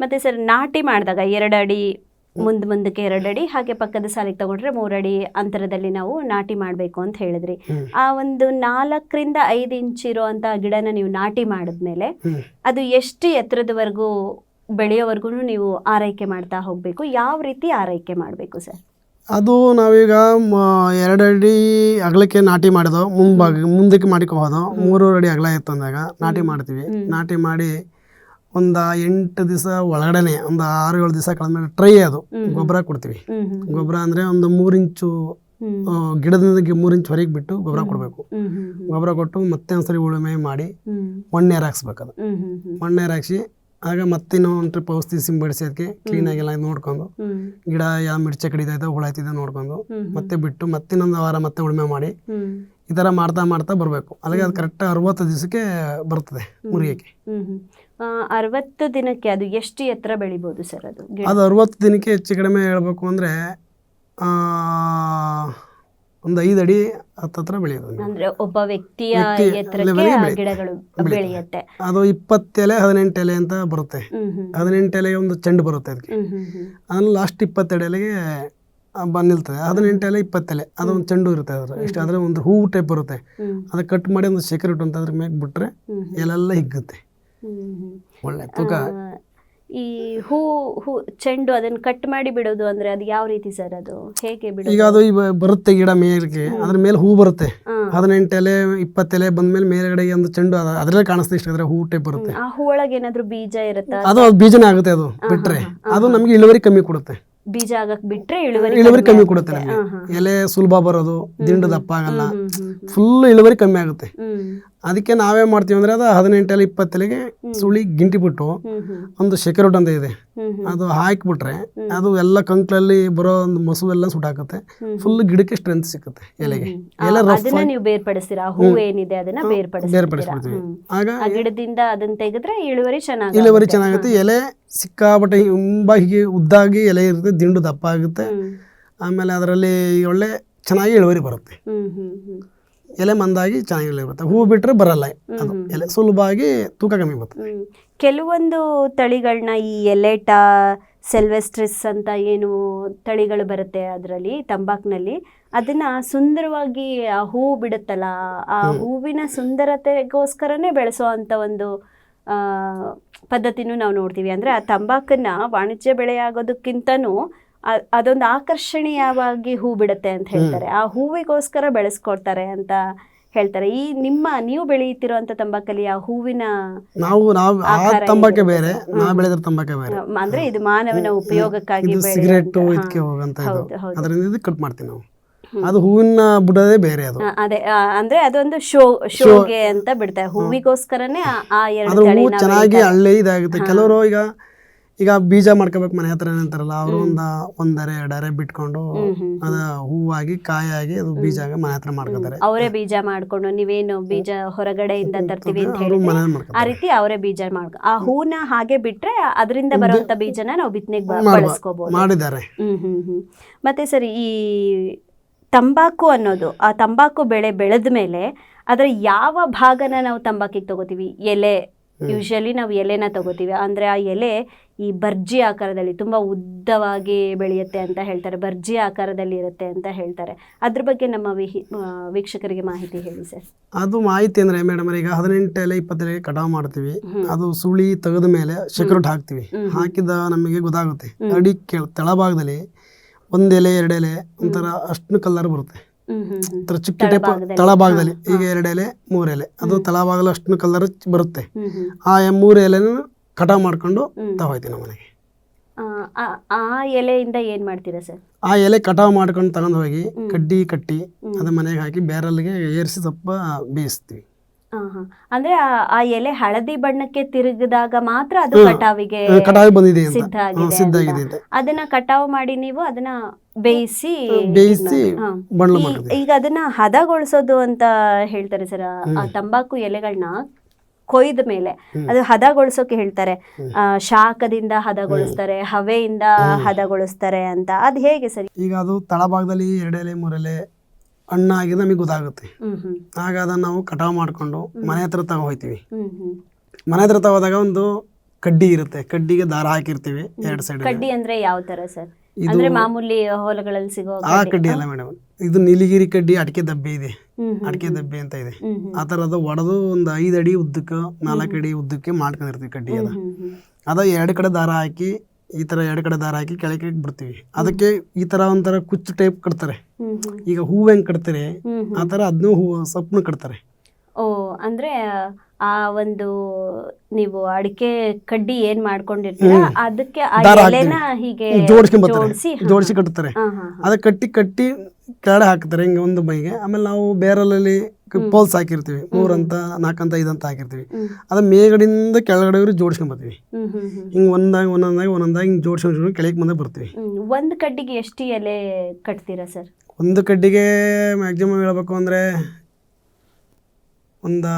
ಮತ್ತೆ ಸರ್ ನಾಟಿ ಮಾಡಿದಾಗ ಎರಡು ಅಡಿ ಮುಂದ್ ಮುಂದಕ್ಕೆ ಎರಡು ಅಡಿ ಹಾಗೆ ಪಕ್ಕದ ಸಾಲಿಗೆ ತಗೊಂಡ್ರೆ ಮೂರಡಿ ಅಂತರದಲ್ಲಿ ನಾವು ನಾಟಿ ಮಾಡಬೇಕು ಅಂತ ಹೇಳಿದ್ರಿ. ಆ ಒಂದು ನಾಲ್ಕರಿಂದ ಐದು ಇಂಚ್ ಇರುವಂತ ಗಿಡನ ನೀವು ನಾಟಿ ಮಾಡಿದ್ಮೇಲೆ. ಅದು ಎಷ್ಟು ಎತ್ತರದವರೆಗೂ ಬೆಳೆಯೋವರೆಗೂ ನೀವು ಆರೈಕೆ ಮಾಡ್ತಾ ಹೋಗ್ಬೇಕು ಯಾವ ರೀತಿ ಆರೈಕೆ ಮಾಡಬೇಕು ಸರ್? ಅದು ನಾವೀಗ ಎರಡು ಅಡಿ ಅಗಲಕ್ಕೆ ನಾಟಿ ಮಾಡಿದೋ ಮುಂಭಾಗ ಮುಂದಕ್ಕೆ ಮಾಡಿಕೋಬೋದು ಮೂರು ಅಡಿ ಅಗಲ ಇತ್ತು ಅಂದಾಗ ನಾಟಿ ಮಾಡ್ತೀವಿ. ನಾಟಿ ಮಾಡಿ ಒಂದು ಎಂಟು ದಿವಸ ಒಳಗಡೆನೆ ಒಂದು ಆರು ಏಳು ದಿವಸ ಕಳೆದ್ಮೇಲೆ ಟ್ರೈ ಅದು. ಗೊಬ್ಬರ ಕೊಡ್ತೀವಿ. ಗೊಬ್ಬರ ಅಂದರೆ ಒಂದು ಮೂರು ಇಂಚು ಗಿಡದಿಂದ ಮೂರು ಇಂಚು ಹೊರಗೆ ಬಿಟ್ಟು ಗೊಬ್ಬರ ಕೊಡಬೇಕು. ಗೊಬ್ಬರ ಕೊಟ್ಟು ಮತ್ತೆ ಒಂದ್ಸರಿ ಉಳುಮೆ ಮಾಡಿ ಹ್ಮ್. ಮಣ್ಣೇರು ಹಾಕ್ಸ್ಬೇಕು ಅದು. ಹ್ಮ್ ಹಾಕ್ಸಿ ಆಗ ಮತ್ತೆ ಒಂದು ಟ್ರಿಪ್ ಔಷಧಿ ಸಿಂಪಡಿಸಿ ಅದಕ್ಕೆ ಕ್ಲೀನಾಗೆಲ್ಲ ನೋಡ್ಕೊಂಡು ಗಿಡ ಯಾವ ಮಿರ್ಚೆ ಕಡಿತೈತೆ ಹುಳ ನೋಡ್ಕೊಂಡು ಮತ್ತೆ ಬಿಟ್ಟು ಮತ್ತೆ ಇನ್ನೊಂದು ವಾರ ಮತ್ತೆ ಉಳುಮೆ ಮಾಡಿ ಈ ಥರ ಮಾಡ್ತಾ ಮಾಡ್ತಾ ಬರಬೇಕು. ಅಲ್ಲಿಗೆ ಅದು ಕರೆಕ್ಟ್ ಅರವತ್ತು ದಿವಸಕ್ಕೆ ಬರ್ತದೆ ಮುರಿಯೋಕ್ಕೆ ಅರವತ್ತು ದಿನಕ್ಕೆ ಅದು ಎಷ್ಟು ಎತ್ತರ ಬೆಳಿಬೋದು ಸರ್ ಅದು ಅದು ಅರವತ್ತು ದಿನಕ್ಕೆ ಹೆಚ್ಚು ಕಡಿಮೆ ಹೇಳ್ಬೇಕು ಅಂದರೆ ಒಂದು ಐದು ಅಡಿ ಹತ್ತತ್ರ ಬೆಳೆಯೋದು ಅಂದ್ರೆ ಒಬ್ಬ ವ್ಯಕ್ತಿಯ ಎತ್ತರಕ್ಕೆ ಗಿಡಗಳು ಬೆಳೆಯುತ್ತೆ. ಅದು ಇಪ್ಪತ್ತೆಲೆ ಹದಿನೆಂಟೆಲೆ ಹದಿನೆಂಟು ಎಲೆ ಅಂತ ಬರುತ್ತೆ. ಹದಿನೆಂಟೆಲೆಗೆ ಹ್ಮ್. ಹದಿನೆಂಟು ಎಲೆಗೆ ಒಂದು ಚೆಂಡು ಬರುತ್ತೆ ಅದಕ್ಕೆ. ಅದನ್ನ ಲಾಸ್ಟ್ ಇಪ್ಪತ್ತೆರಡು ಎಲೆಗೆ ಬಂದ್ ನಿಲ್ತದೆ. ಹದಿನೆಂಟು ಎಲೆ ಇಪ್ಪತ್ತು ಎಲೆ ಅದೊಂದು ಚೆಂಡು ಇರುತ್ತೆ ಅದ್ರ ಇಷ್ಟ ಆದರೆ ಒಂದು ಹೂವು ಟೈಪ್ ಬರುತ್ತೆ. ಅದ ಕಟ್ ಮಾಡಿ ಒಂದು ಸೆಕ್ಯೂರಿಟಿ ಅಂತ ಅದ್ರ ಮೇಲೆ ಬಿಟ್ರೆ ಎಲೆಲ್ಲ ಹಿಗ್ಗುತ್ತೆ. ಒಳ್ಳೆ ತೂಕ. ಈ ಹೂ ಹೂ ಚೆಂಡು ಅದನ್ನ ಕಟ್ ಮಾಡಿ ಬಿಡೋದು ಅಂದ್ರೆ ಅದು ಯಾವ ರೀತಿ ಸರ್ ಅದು? ಹೇಗೆ ಬಿಡೋದು? ಈಗ ಅದು ಬರುತ್ತೆ ಗಿಡ ಮೇಲಕ್ಕೆ ಅದ್ರ ಮೇಲೆ ಹೂ ಬರುತ್ತೆ. ಹದಿನೆಂಟು ಎಲೆ ಇಪ್ಪತ್ತು ಬಂದ ಬಂದ್ಮೇಲೆ ಮೇಲ್ಗಡೆ ಒಂದು ಚೆಂಡು ಅದ. ಅದರಲ್ಲೇ ಕಾಣಿಸ್ತಾ ಇಷ್ಟ ಅದ್ರ ಹೂ ಟೈಪ್ ಬರುತ್ತೆ. ಆ ಹೂ ಒಳಗೆ ಏನಾದ್ರು ಬೀಜ ಇರುತ್ತೆ? ಅದು ಅದು ಬೀಜನೇ ಆಗುತ್ತೆ ಅದು ಬಿಟ್ರೆ. ಅದು ನಮಗೆ ಇಳುವರಿ ಕಮ್ಮಿ ಕೊಡುತ್ತೆ. ಬೀಜ ಆಗಕ್ ಬಿಟ್ರೆ ಇಳುವರಿ ಇಳುವರಿ ಕಮ್ಮಿ. ಕೊಡುತ್ತೆ ನಮಗೆ. ಎಲೆ ಸುಲಭ ಬರೋದು ದಿಂಡು ದಪ್ಪ ಆಗಲ್ಲ. ಫುಲ್ ಇಳುವರಿ ಕಮ್ಮಿ ಆಗುತ್ತೆ. ಅದಕ್ಕೆ ನಾವೇ ಮಾಡ್ತೀವಿ ಅಂದ್ರೆ ಅದು ಹದಿನೆಂಟಲ್ಲಿ ಇಪ್ಪತ್ತಲಿಗೆ ಸುಳಿ ಗಿಂಟಿ ಬಿಟ್ಟು ಒಂದು ಸೆಕ್ಯೂರಿಟಿ ಅಂತ ಇದೆ. ಅದು ಹಾಕಿಬಿಟ್ರೆ ಅದು ಎಲ್ಲ ಕಂಕ್ಳಲ್ಲಿ ಬರೋ ಒಂದು ಮಸು ಎಲ್ಲ ಸುಟ್ಟಾಕುತ್ತೆ ಫುಲ್ ಗಿಡಕ್ಕೆ ಸ್ಟ್ರೆಂತ್ ಸಿಕ್ಕುತ್ತೆ ಎಲೆಗೆ. ಎಲ್ಲ ರಫ್ ನೀವು ಬೇರ್ಪಡಿಸ್ತೀರಾ? ಹೂ ಏನಿದೆ ಅದನ್ನ ಬೇರ್ಪಡಿಸ್ತೀರಾ ಆಗ ಗಿಡದಿಂದ ಅದನ್ನ ತೆಗೆದ್ರೆ ಇಳುವರಿ ಚೆನ್ನಾಗಿ ಇಳುವರಿ ಚೆನ್ನಾಗುತ್ತೆ. ಎಲೆ ಸಿಕ್ಕಾಪಟ್ಟೆ ತುಂಬ ಹೀಗೆ ಉದ್ದಾಗಿ ಎಲೆ ಇರುತ್ತೆ ದಿಂಡು ದಪ್ಪ ಆಗುತ್ತೆ ಆಮೇಲೆ ಅದರಲ್ಲಿ ಒಳ್ಳೆ ಚೆನ್ನಾಗಿ ಇಳುವರಿ ಬರುತ್ತೆ. ಎಲೆ ಮಂದಾಗಿ ಚೆನ್ನಾಗಿ ಬರುತ್ತೆ. ಹೂ ಬಿಟ್ಟರೆ ಬರಲ್ಲ ಅದು. ಎಲೆ ಸುಲಭವಾಗಿ ತೂಕ ಕಮ್ಮಿ ಬರ್ತದೆ ಕೆಲವೊಂದು ತಳಿಗಳನ್ನ ಈ ಎಲೆಟಾ ಸೆಲ್ವೆಸ್ಟ್ರಿಸ್ ಅಂತ ಏನು ತಳಿಗಳು ಬರುತ್ತೆ ಅದರಲ್ಲಿ ತಂಬಾಕ್ನಲ್ಲಿ. ಅದನ್ನ ಸುಂದರವಾಗಿ ಆ ಹೂ ಬಿಡುತ್ತಲ್ಲ ಆ ಹೂವಿನ ಸುಂದರತೆಗೋಸ್ಕರನೇ ಬೆಳೆಸೋ ಅಂತ ಒಂದು ಪದ್ಧತಿನೂ ನಾವು ನೋಡ್ತೀವಿ. ಅಂದ್ರೆ ಆ ತಂಬಾಕನ್ನ ವಾಣಿಜ್ಯ ಬೆಳೆ ಆಗೋದಕ್ಕಿಂತನೂ ಆ- ಅದೊಂದು ಆಕರ್ಷಣೀಯವಾಗಿ ಹೂ ಬಿಡುತ್ತೆ ಅಂತ ಹೇಳ್ತಾರೆ. ಆ ಹೂವಿಗೋಸ್ಕರ ಬೆಳೆಸ್ಕೊಡ್ತಾರೆ ಅಂತ ಹೇಳ್ತಾರೆ. ಈ ನಿಮ್ಮ ನೀವು ಬೆಳೆಯುತ್ತಿರುವಂತ ತಂಬಾಕಲ್ಲಿ ಆ ಹೂವಿನ ನಾವು ನಾವು ಆ ತಂಬಾಕೆ ಬೇರೆ ನಾವು ಬೆಳೆದ್ರ ತಂಬಾಕೆ ಬೇರೆ. ಅಂದ್ರೆ ಇದು ಮಾನವನ ಉಪಯೋಗಕ್ಕಾಗಿ ಸಿಗರೆಟ್ ಇದಕ್ಕೆ ಹೋಗಂತ ಇದು. ಅದರಿಂದ ಇದು ಕಟ್ ಮಾಡ್ತೀವಿ ನಾವು. ಅದು ಹೂವಿನ ಬುಡದೇ ಬೇರೆ ಅದು. ಅದೇ ಅಂದ್ರೆ ಅದೊಂದು ಶೋ ಶೋಗೆ ಅಂತ ಬಿಡ್ತಾರೆ. ಹೂವಿಗೋಸ್ಕರನೇ ಆ- ಎರಡು ಚೆನ್ನಾಗಿ. ಹಳ್ಳಿ ಇದಾಗುತ್ತೆ. ಕೆಲವರು ಈಗ ಈಗ ಬೀಜ ಮಾಡ್ಕೋಬೇಕು ಮನೆ ಹತ್ರ ಏನಂತಾರಲ್ಲ ಅವರು ಒಂದು ಒಂದರೆ ಎರಡರೆ ಬಿಟ್ಕೊಂಡು. ಅದ ಹೂವಾಗಿ ಕಾಯಾಗಿ ಅದು ಬೀಜ ಆಗಿ ಮನೆ ಹತ್ರ ಮಾಡ್ಕೋತಾರೆ. ಅವರೇ ಬೀಜ ಮಾಡ್ಕೊಂಡು ನೀವೇನು ಬೀಜ ಹೊರಗಡೆಯಿಂದ ತರ್ತೀವಿ ಅಂತ ಹೇಳಿ ಆ ರೀತಿ ಅವರೇ ಬೀಜ ಮಾಡ್ಕೊ ಆ ಹೂನ ಹಾಗೆ ಬಿಟ್ರೆ ಅದರಿಂದ ಬರುವಂತ ಬೀಜನ ನಾವು ಬಿತ್ತನೆಗೆ ಬಳಸ್ಕೋಬಹುದು ಮಾಡಿದ್ದಾರೆ. ಹ್ಮ್ ಹ್ಮ್ ಹ್ಮ್. ಮತ್ತೆ ಸರಿ ಈ ತಂಬಾಕು ಅನ್ನೋದು ಆ ತಂಬಾಕು ಬೆಳೆ ಬೆಳೆದ ಮೇಲೆ ಅದರ ಯಾವ ಭಾಗನ ನಾವು ತಂಬಾಕಿಗೆ ತಗೋತೀವಿ? ಎಲೆ ಯೂಶಲಿ ನಾವು ಎಲೆನ ತಗೋತೀವಿ. ಅಂದ್ರೆ ಆ ಎಲೆ ಈ ಬರ್ಜಿ ಆಕಾರದಲ್ಲಿ ತುಂಬ ಉದ್ದವಾಗಿ ಬೆಳೆಯುತ್ತೆ ಅಂತ ಹೇಳ್ತಾರೆ. ಬರ್ಜಿ ಆಕಾರದಲ್ಲಿ ಇರುತ್ತೆ ಅಂತ ಹೇಳ್ತಾರೆ. ಅದ್ರ ಬಗ್ಗೆ ನಮ್ಮ ವಿಹಿ ವೀಕ್ಷಕರಿಗೆ ಮಾಹಿತಿ ಹೇಳಿ ಸರ್. ಅದು ಮಾಹಿತಿ ಅಂದ್ರೆ ಮೇಡಮ್ ಈಗ ಹದಿನೆಂಟು ಎಲೆ ಇಪ್ಪತ್ತು ಎಲೆ ಕಟಾವು ಮಾಡ್ತೀವಿ. ಅದು ಸುಳಿ ತೆಗೆದ ಮೇಲೆ ಶೆಕ್ಯೂರಿಟ್ ಹಾಕ್ತೀವಿ. ಹಾಕಿದ ನಮಗೆ ಗೊತ್ತಾಗುತ್ತೆ. ಅಡಿ ತಳಭಾಗದಲ್ಲಿ ಒಂದೆಲೆ ಎಲೆ ಎರಡು ಎಲೆ ಒಂಥರ ಅಷ್ಟು ಕಲರ್ ಬರುತ್ತೆ. ಚಿಕ್ಕ ಟೈಪ್ ತಳಭಾಗದಲ್ಲಿ. ಈಗ ಎರಡೆಲೆ ಮೂರೆಲೆ ಮೂರು ಎಲೆ. ಅದು ತಳಭಾಗದಲ್ಲಿ ಅಷ್ಟು ಕಲರ್ ಬರುತ್ತೆ. ಆ ಮೂರೆಲೆನೂ ಮೂರು ಎಲೆನ ಕಟಾವು ಮಾಡ್ಕೊಂಡು ನಮ್ಮ ಮನೆಗೆ. ಆ, ಎಲೆಯಿಂದ ಏನು ಮಾಡ್ತೀರಾ ಸರ್? ಆ ಎಲೆ ಕಟಾವ್ ಮಾಡ್ಕೊಂಡು ತಗೊಂಡು ಹೋಗಿ ಕಡ್ಡಿ ಕಟ್ಟಿ ಅದು ಮನೆಗೆ ಹಾಕಿ ಬೇರಲ್ಲಿಗೆ ಏರಿಸಿ ಸ್ವಲ್ಪ ಬೇಯಿಸ್ತೀವಿ. ಅಂದ್ರೆ ಆ- ಎಲೆ ಹಳದಿ ಬಣ್ಣಕ್ಕೆ ತಿರುಗಿದಾಗ ಮಾತ್ರ ಅದು ಕಟಾವಿಗೆ ಕಟಾವು ಬಂದಿದೆ ಸಿದ್ಧ ಆಗಿದೆ ಅದನ್ನ ಕಟಾವ್ ಮಾಡಿ ನೀವು ಅದನ್ನ ಬೇಯಿಸಿ ಬೇಯಿಸಿ ಈಗ ಅದನ್ನ ಹದಗೊಳಿಸೋದು ಅಂತ ಹೇಳ್ತಾರೆ ಸರ್. ಆ ತಂಬಾಕು ಎಲೆಗಳನ್ನ ಕೊಯ್ದ ಮೇಲೆ ಅದು ಹದಗೊಳಿಸೋಕೆ ಹೇಳ್ತಾರೆ. ಶಾಖದಿಂದ ಹದಗೊಳಿಸ್ತಾರೆ ಹವೆಯಿಂದ ಹದಗೊಳಿಸ್ತಾರೆ ಅಂತ. ಅದು ಹೇಗೆ ಸರಿ? ಈಗ ಅದು ತಳಭಾಗದಲ್ಲಿ ಎರಡೆಲೆ ಮೂರೆಲೆ ಹಣ್ಣಾಗಿ ನಮಗೆ ಗೊತ್ತಾಗುತ್ತೆ. ಆಗ ಅದನ್ನು ನಾವು ಕಟಾವು ಮಾಡಿಕೊಂಡು ಮನೆ ಹತ್ರ ತಗೋ ಹೋಗ್ತೀವಿ ಮನೆ ಹತ್ರ ತಗೋದಾಗ ಒಂದು ಕಡ್ಡಿ ಇರುತ್ತೆ. ಕಡ್ಡಿಗೆ ದಾರ ಹಾಕಿರ್ತೀವಿ ಎರಡು ಸೈಡ್ ಕಡ್ಡಿ ಅಂದ್ರೆ ಯಾವ ತರ ಸರ್? ಇದು ಅಂದ್ರೆ ಮಾಮೂಲಿ ಹೊಲಗಳಲ್ಲಿ ಸಿಗೋ ಆ ಕಡ್ಡಿ ಅಲ್ಲ ಮೇಡಮ್. ಇದು ನೀಲಗಿರಿ ಕಡ್ಡಿ ಅಡಿಕೆ ದಬ್ಬೆ ಇದೆ. ಅಡಿಕೆ ದಬ್ಬೆ ಅಂತ ಇದೆ. ಆ ಥರದ ಒಡೆದು ಒಂದು ಐದು ಅಡಿ ಉದ್ದಕ್ಕೆ ನಾಲ್ಕು ಅಡಿ ಉದ್ದಕ್ಕೆ ಮಾಡ್ಕೊಂಡಿರ್ತೀವಿ ಕಡ್ಡಿ ಅದ. ಅದ ಎರಡು ಕಡೆ ದಾರ ಹಾಕಿ ಈ ತರ ಎರಡು ಕಡೆ ದಾರ ಹಾಕಿ ಕೆಳಗೆ ಬಿಡ್ತೀವಿ ಅದಕ್ಕೆ ಈ ತರ ಒಂಥರ ಕುಚ್ಚು ಟೈಪ್ ಕಟ್ತಾರೆ. ಈಗ ಹೂವು ಹೆಂಗೆ ಕಟ್ತಾರೆ? ಆ ತರ ಅದನ್ನೂ ಹೂವು ಸೊಪ್ಪನ್ನು ಕಟ್ತಾರೆ. ಅಂದ್ರೆ ಆ ಒಂದು ನೀವು ಅಡಿಕೆ ಕಡ್ಡಿ ಏನ್ ಮಾಡ್ಕೊಂಡಿರ್ತೀರ ಅದಕ್ಕೆ ಆ ದಾರ ಎಲೆನ ಹೀಗೆ ಜೋಡಿಸ್ಕೊಂಬರ್ತಾರೆ ಜೋಡಿಸಿ ಕಟ್ಟಿ ಕಟ್ಟಿ ಕೆಳಗಡೆ ಹಾಕ್ತಾರೆ ಹಿಂಗೆ ಒಂದು ಮೈಗೆ ಆಮೇಲೆ ನಾವು ಬೇರಲಲ್ಲಿ ಪೋಲ್ಸ್ ಹಾಕಿರ್ತೀವಿ. ಮೂರಂತ ನಾಲ್ಕಂತ ಐದಂತ ಹಾಕಿರ್ತೀವಿ. ಅದ ಮೇಗಡಿಂದ ಕೆಳಗಡೆ ಜೋಡಿಸ್ಕೊಂಬರ್ತೀವಿ ಹ್ಮ್ ಹ್ಮ್ ಹ್ಮ್. ಹಿಂಗೆ ಒಂದಾಗಿ ಒಂದೊಂದಾಗಿ ಒಂದೊಂದಾಗಿ ಹಿಂಗೆ ಜೋಡಿಸ್ಕೊಂಡು ಕೆಳಗೆ ಮುಂದೆ ಬರ್ತೀವಿ. ಹ್ಮ್ ಒಂದ್ ಕಡ್ಡಿಗೆ ಎಷ್ಟು ಎಲೆ ಕಟ್ತೀರಾ ಸರ್? ಒಂದು ಕಡ್ಡಿಗೆ ಮ್ಯಾಕ್ಸಿಮಮ್ ಹೇಳ್ಬೇಕು ಅಂದರೆ ಒಂದು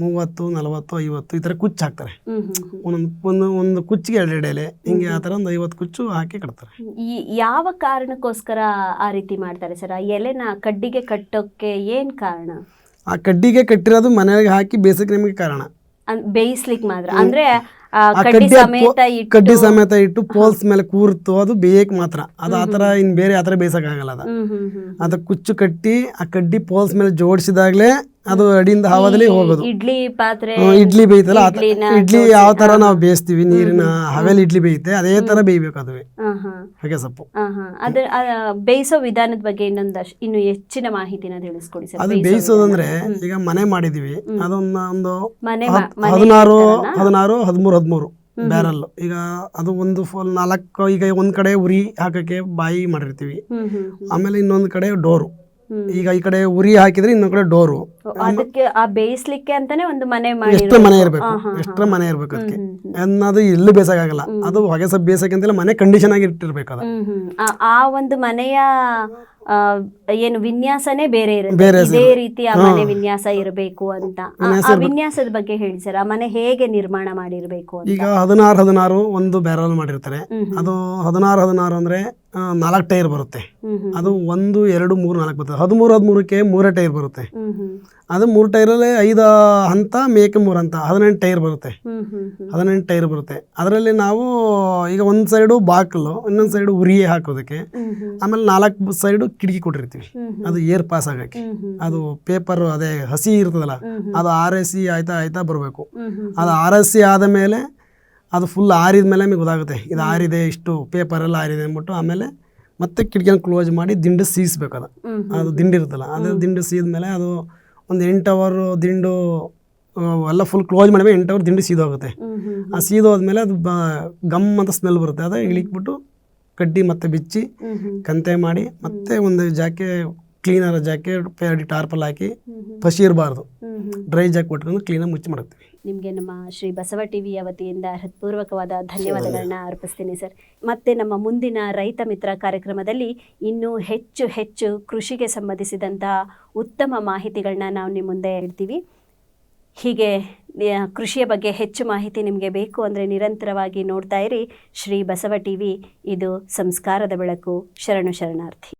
ಮೂವತ್ತು ನಲವತ್ತು ಐವತ್ತು ಈ ಥರ ಕುಚ್ಚು ಹಾಕ್ತಾರೆ. ಒಂದೊಂದು ಒಂದು ಒಂದು ಕುಚ್ಚಿಗೆ ಎರಡು ಎಲೆ. ಹಿಂಗೆ ಆ ಥರ ಒಂದು ಐವತ್ತು ಕುಚ್ಚು ಹಾಕಿ ಕಟ್ತಾರೆ. ಈ ಯಾವ ಕಾರಣಕ್ಕೋಸ್ಕರ ಆ ರೀತಿ ಮಾಡ್ತಾರೆ ಸರ್? ಆ ಎಲೆನ ಕಡ್ಡಿಗೆ ಕಟ್ಟೋಕೆ ಏನ್ ಕಾರಣ? ಆ ಕಡ್ಡಿಗೆ ಕಟ್ಟಿರೋದು ಮನೆಗೆ ಹಾಕಿ ಬೇಸಕ್ಕೆ ನಿಮಗೆ ಕಾರಣ. ಬೇಯಿಸ್ಲಿಕ್ಕೆ ಬೇಯಿಸ್ಲಿಕ್ ಮಾತ್ರ. ಅಂದ್ರೆ ಕಡ್ಡಿ ಸಮೇತ ಇಟ್ಟು ಕಡ್ಡಿ ಸಮೇತ ಇಟ್ಟು ಪೋಲ್ಸ್ ಮೇಲೆ ಕೂರ್ತು ಅದು ಬೇಯಕ್ ಮಾತ್ರ. ಅದು ಆತರ ಇನ್ನು ಬೇರೆ ಆತರ ಥರ ಆಗಲ್ಲ ಅದು. ಅದು ಕುಚ್ಚು ಕಟ್ಟಿ ಆ ಕಡ್ಡಿ ಪೋಲ್ಸ್ ಮೇಲೆ ಜೋಡಿಸಿದಾಗಲೇ ಅದು ಅಡಿಯಿಂದ ಹಾವದಲ್ಲಿ ಹೋಗೋದು. ಇಡ್ಲಿ ಪಾತ್ರೆ ಇಡ್ಲಿ ಬೇಯ್ತಲ್ಲ ಆ ತ- ಇಡ್ಲಿ ಯಾವ ತರ ನಾವು ಬೇಯಿಸ್ತೀವಿ ನೀರಿನ ಹವೆಲಿ ಇಡ್ಲಿ ಬೇಯುತ್ತೆ ಅದೇ ತರ ಬೇಯ್ಬೇಕು ಅದುವೆ. ಹಾಗೆ ಸೊಪ್ಪು. ಆ, ಬೇಯಿಸೋ ವಿಧಾನದ ಬಗ್ಗೆ ಇನ್ನೊಂದು ಇನ್ನು ಹೆಚ್ಚಿನ ಮಾಹಿತಿನ ತಿಳಿಸ್ಕೊಡಿ ಸರ್. ಅದು ಬೇಯಿಸೋದಂದ್ರೆ ಈಗ ಮನೆ ಮಾಡಿದೀವಿ ಅದೊಂದು ಒಂದು ಮನೆ ಹತ್- ಮಾ- ಮನೆ ಹದಿನಾರು? ಹದಿನಾರು ಹದಿಮೂರು ಹದಿಮೂರು ಬ್ಯಾರಲ್ ಈಗ ಅದು ಒಂದು ಫುಲ್ ನಾಲ್ಕು ಈಗ ಒಂದ್ ಕಡೆ ಉರಿ ಹಾಕಕ್ಕೆ ಬಾಯಿ ಮಾಡಿರ್ತೀವಿ. ಹ್ಮ್ ಹ್ಮ್ ಹ್ಮ್. ಆಮೇಲೆ ಇನ್ನೊಂದ್ ಕಡೆ ಡೋರು. ಈಗ ಈ ಕಡೆ ಉರಿ ಹಾಕಿದ್ರೆ ಇನ್ನೊಂದ್ ಕಡೆ ಡೋರು. ಅದಕ್ಕೆ ಆ ಬೇಯಿಸ್ಲಿಕ್ಕೆ ಅಂತಾನೆ ಒಂದು ಮನೆ ಎಷ್ಟರ ಮನೆ ಇರಬೇಕು. ಎಷ್ಟರ ಮನೆ ಇರಬೇಕು ಅದಕ್ಕೆ. ಅನ್ನೋದು ಎಲ್ಲೂ ಬೇಸಾಗಲ್ಲ ಅದು ಹೊಗೆ ಸಬ್ ಬೇಸಕ್ಕೆ ಅಂತೆಲ್ಲ ಮನೆ ಕಂಡೀಷನ್ ಆಗಿ ಇಟ್ಟಿರ್ಬೇಕು ಅದು. ಆ- ಒಂದು ಮನೆಯ ಏನು ವಿನ್ಯಾಸನೇ ಬೇರೆ ಇರುತ್ತೆ. ಇದೇ ರೀತಿ ಆ ಮನೆ ವಿನ್ಯಾಸ ಇರಬೇಕು ಅಂತ. ಆ- ವಿನ್ಯಾಸದ ಬಗ್ಗೆ ಹೇಳಿ ಸರ್. ಆ ಮನೆ ಹೇಗೆ ನಿರ್ಮಾಣ ಮಾಡಿರ್ಬೇಕು ಅಂತ. ಈಗ ಹದಿನಾರು ಹದಿನಾರು ಒಂದು ಬ್ಯಾರಲ್ ಮಾಡಿರ್ತಾರೆ. ಅದು ಹದಿನಾರು ಹದಿನಾರು ಅಂದ್ರೆ ನಾಲ್ಕು ಟೈರ್ ಬರುತ್ತೆ. ಅದು ಒಂದು ಎರಡು ಮೂರು ನಾಲ್ಕು ಬರ್ತದೆ. ಹದಿಮೂರು ಹದಿಮೂರಕ್ಕೆ ಮೂರೇ ಟೈರ್ ಬರುತ್ತೆ. ಅದು ಮೂರು ಟೈರಲ್ಲಿ ಐದು ಹಂತ ಮೇಕೆ ಮೂರು ಹಂತ ಹದಿನೆಂಟು ಟೈರ್ ಬರುತ್ತೆ. ಹದಿನೆಂಟು ಟೈರ್ ಬರುತ್ತೆ. ಅದರಲ್ಲಿ ನಾವು ಈಗ ಒಂದು ಸೈಡು ಬಾಕಲು ಇನ್ನೊಂದು ಸೈಡು ಉರಿಯೇ ಹಾಕೋದಕ್ಕೆ ಆಮೇಲೆ ನಾಲ್ಕು ಸೈಡು ಕಿಟಕಿ ಕೊಟ್ಟಿರ್ತೀವಿ. ಅದು ಏರ್ ಪಾಸ್ ಆಗಕ್ಕೆ. ಅದು ಪೇಪರ್ ಅದೇ ಹಸಿ ಇರ್ತದಲ್ಲ ಅದು ಆರ್ ಎಸ್ ಸಿ ಆಯ್ತಾ ಆಯ್ತಾ ಬರಬೇಕು. ಅದು ಆರ್ ಎಸ್ ಸಿ ಆದ ಮೇಲೆ ಅದು ಫುಲ್ ಆರಿದ ಮೇಲೆ ನಮಗೆ ಗೊತ್ತಾಗುತ್ತೆ. ಇದು ಆರಿದೆ ಇಷ್ಟು ಪೇಪರೆಲ್ಲ ಆರಿದೆ ಅಂದ್ಬಿಟ್ಟು ಆಮೇಲೆ ಮತ್ತೆ ಕಿಟಕಿನ ಕ್ಲೋಸ್ ಮಾಡಿ ದಿಂಡು ಸೀಸ್ಬೇಕು ಅದು. ಅದು ದಿಂಡು ಇರುತ್ತಲ್ಲ ಅದು ದಿಂಡು ಸೀದ ಮೇಲೆ ಅದು ಒಂದು ಎಂಟು ಅವರು ದಿಂಡು ಎಲ್ಲ ಫುಲ್ ಕ್ಲೋಸ್ ಮಾಡಿದ್ಮೇಲೆ ಎಂಟು ಅವರ್ ದಿಂಡು ಸೀದೋಗುತ್ತೆ ಆ ಸೀದೋದ್ಮೇಲೆ ಅದು ಬ ಗಮ್ ಅಂತ ಸ್ಮೆಲ್ ಬರುತ್ತೆ. ಅದು ಇಳಿಕ್ಬಿಟ್ಟು ಕಡ್ಡಿ ಮತ್ತೆ ಬಿಚ್ಚಿ ಕಂತೆ ಮಾಡಿ ಮತ್ತೆ ಒಂದು ಜಾಕೆ ಕ್ಲೀನರ್ ಜಾಕೆ ಟಾರ್ಪಲ್ ಹಾಕಿ ಹ್ಮ್ ಡ್ರೈ ಜಾಕೆ ಕೊಟ್ಕೊಂಡು ಕ್ಲೀನಾಗಿ ಮುಚ್ಚಿ ಮಾಡ್ತೀವಿ. ನಿಮಗೆ ನಮ್ಮ ಶ್ರೀ ಬಸವ ಟಿವಿಯ ವತಿಯಿಂದ ಹೃತ್ಪೂರ್ವಕವಾದ ಧನ್ಯವಾದಗಳನ್ನ ಅರ್ಪಿಸ್ತೀನಿ ಸರ್. ಮತ್ತೆ ನಮ್ಮ ಮುಂದಿನ ರೈತ ಮಿತ್ರ ಕಾರ್ಯಕ್ರಮದಲ್ಲಿ ಇನ್ನೂ ಹೆಚ್ಚು ಹೆಚ್ಚು ಕೃಷಿಗೆ ಸಂಬಂಧಿಸಿದಂತಹ ಉತ್ತಮ ಮಾಹಿತಿಗಳನ್ನ ನಾವು ನಿಮ್ಮ ಮುಂದೆ ಇಡ್ತೀವಿ ಹೀಗೆ ಕೃಷಿಯ ಬಗ್ಗೆ ಹೆಚ್ಚು ಮಾಹಿತಿ ನಿಮಗೆ ಬೇಕು ಅಂದರೆ ನಿರಂತರವಾಗಿ ನೋಡ್ತಾ ಇರಿ. ಶ್ರೀ ಬಸವ ಟಿವಿ ಇದು ಸಂಸ್ಕಾರದ ಬೆಳಕು. ಶರಣು ಶರಣಾರ್ಥಿ.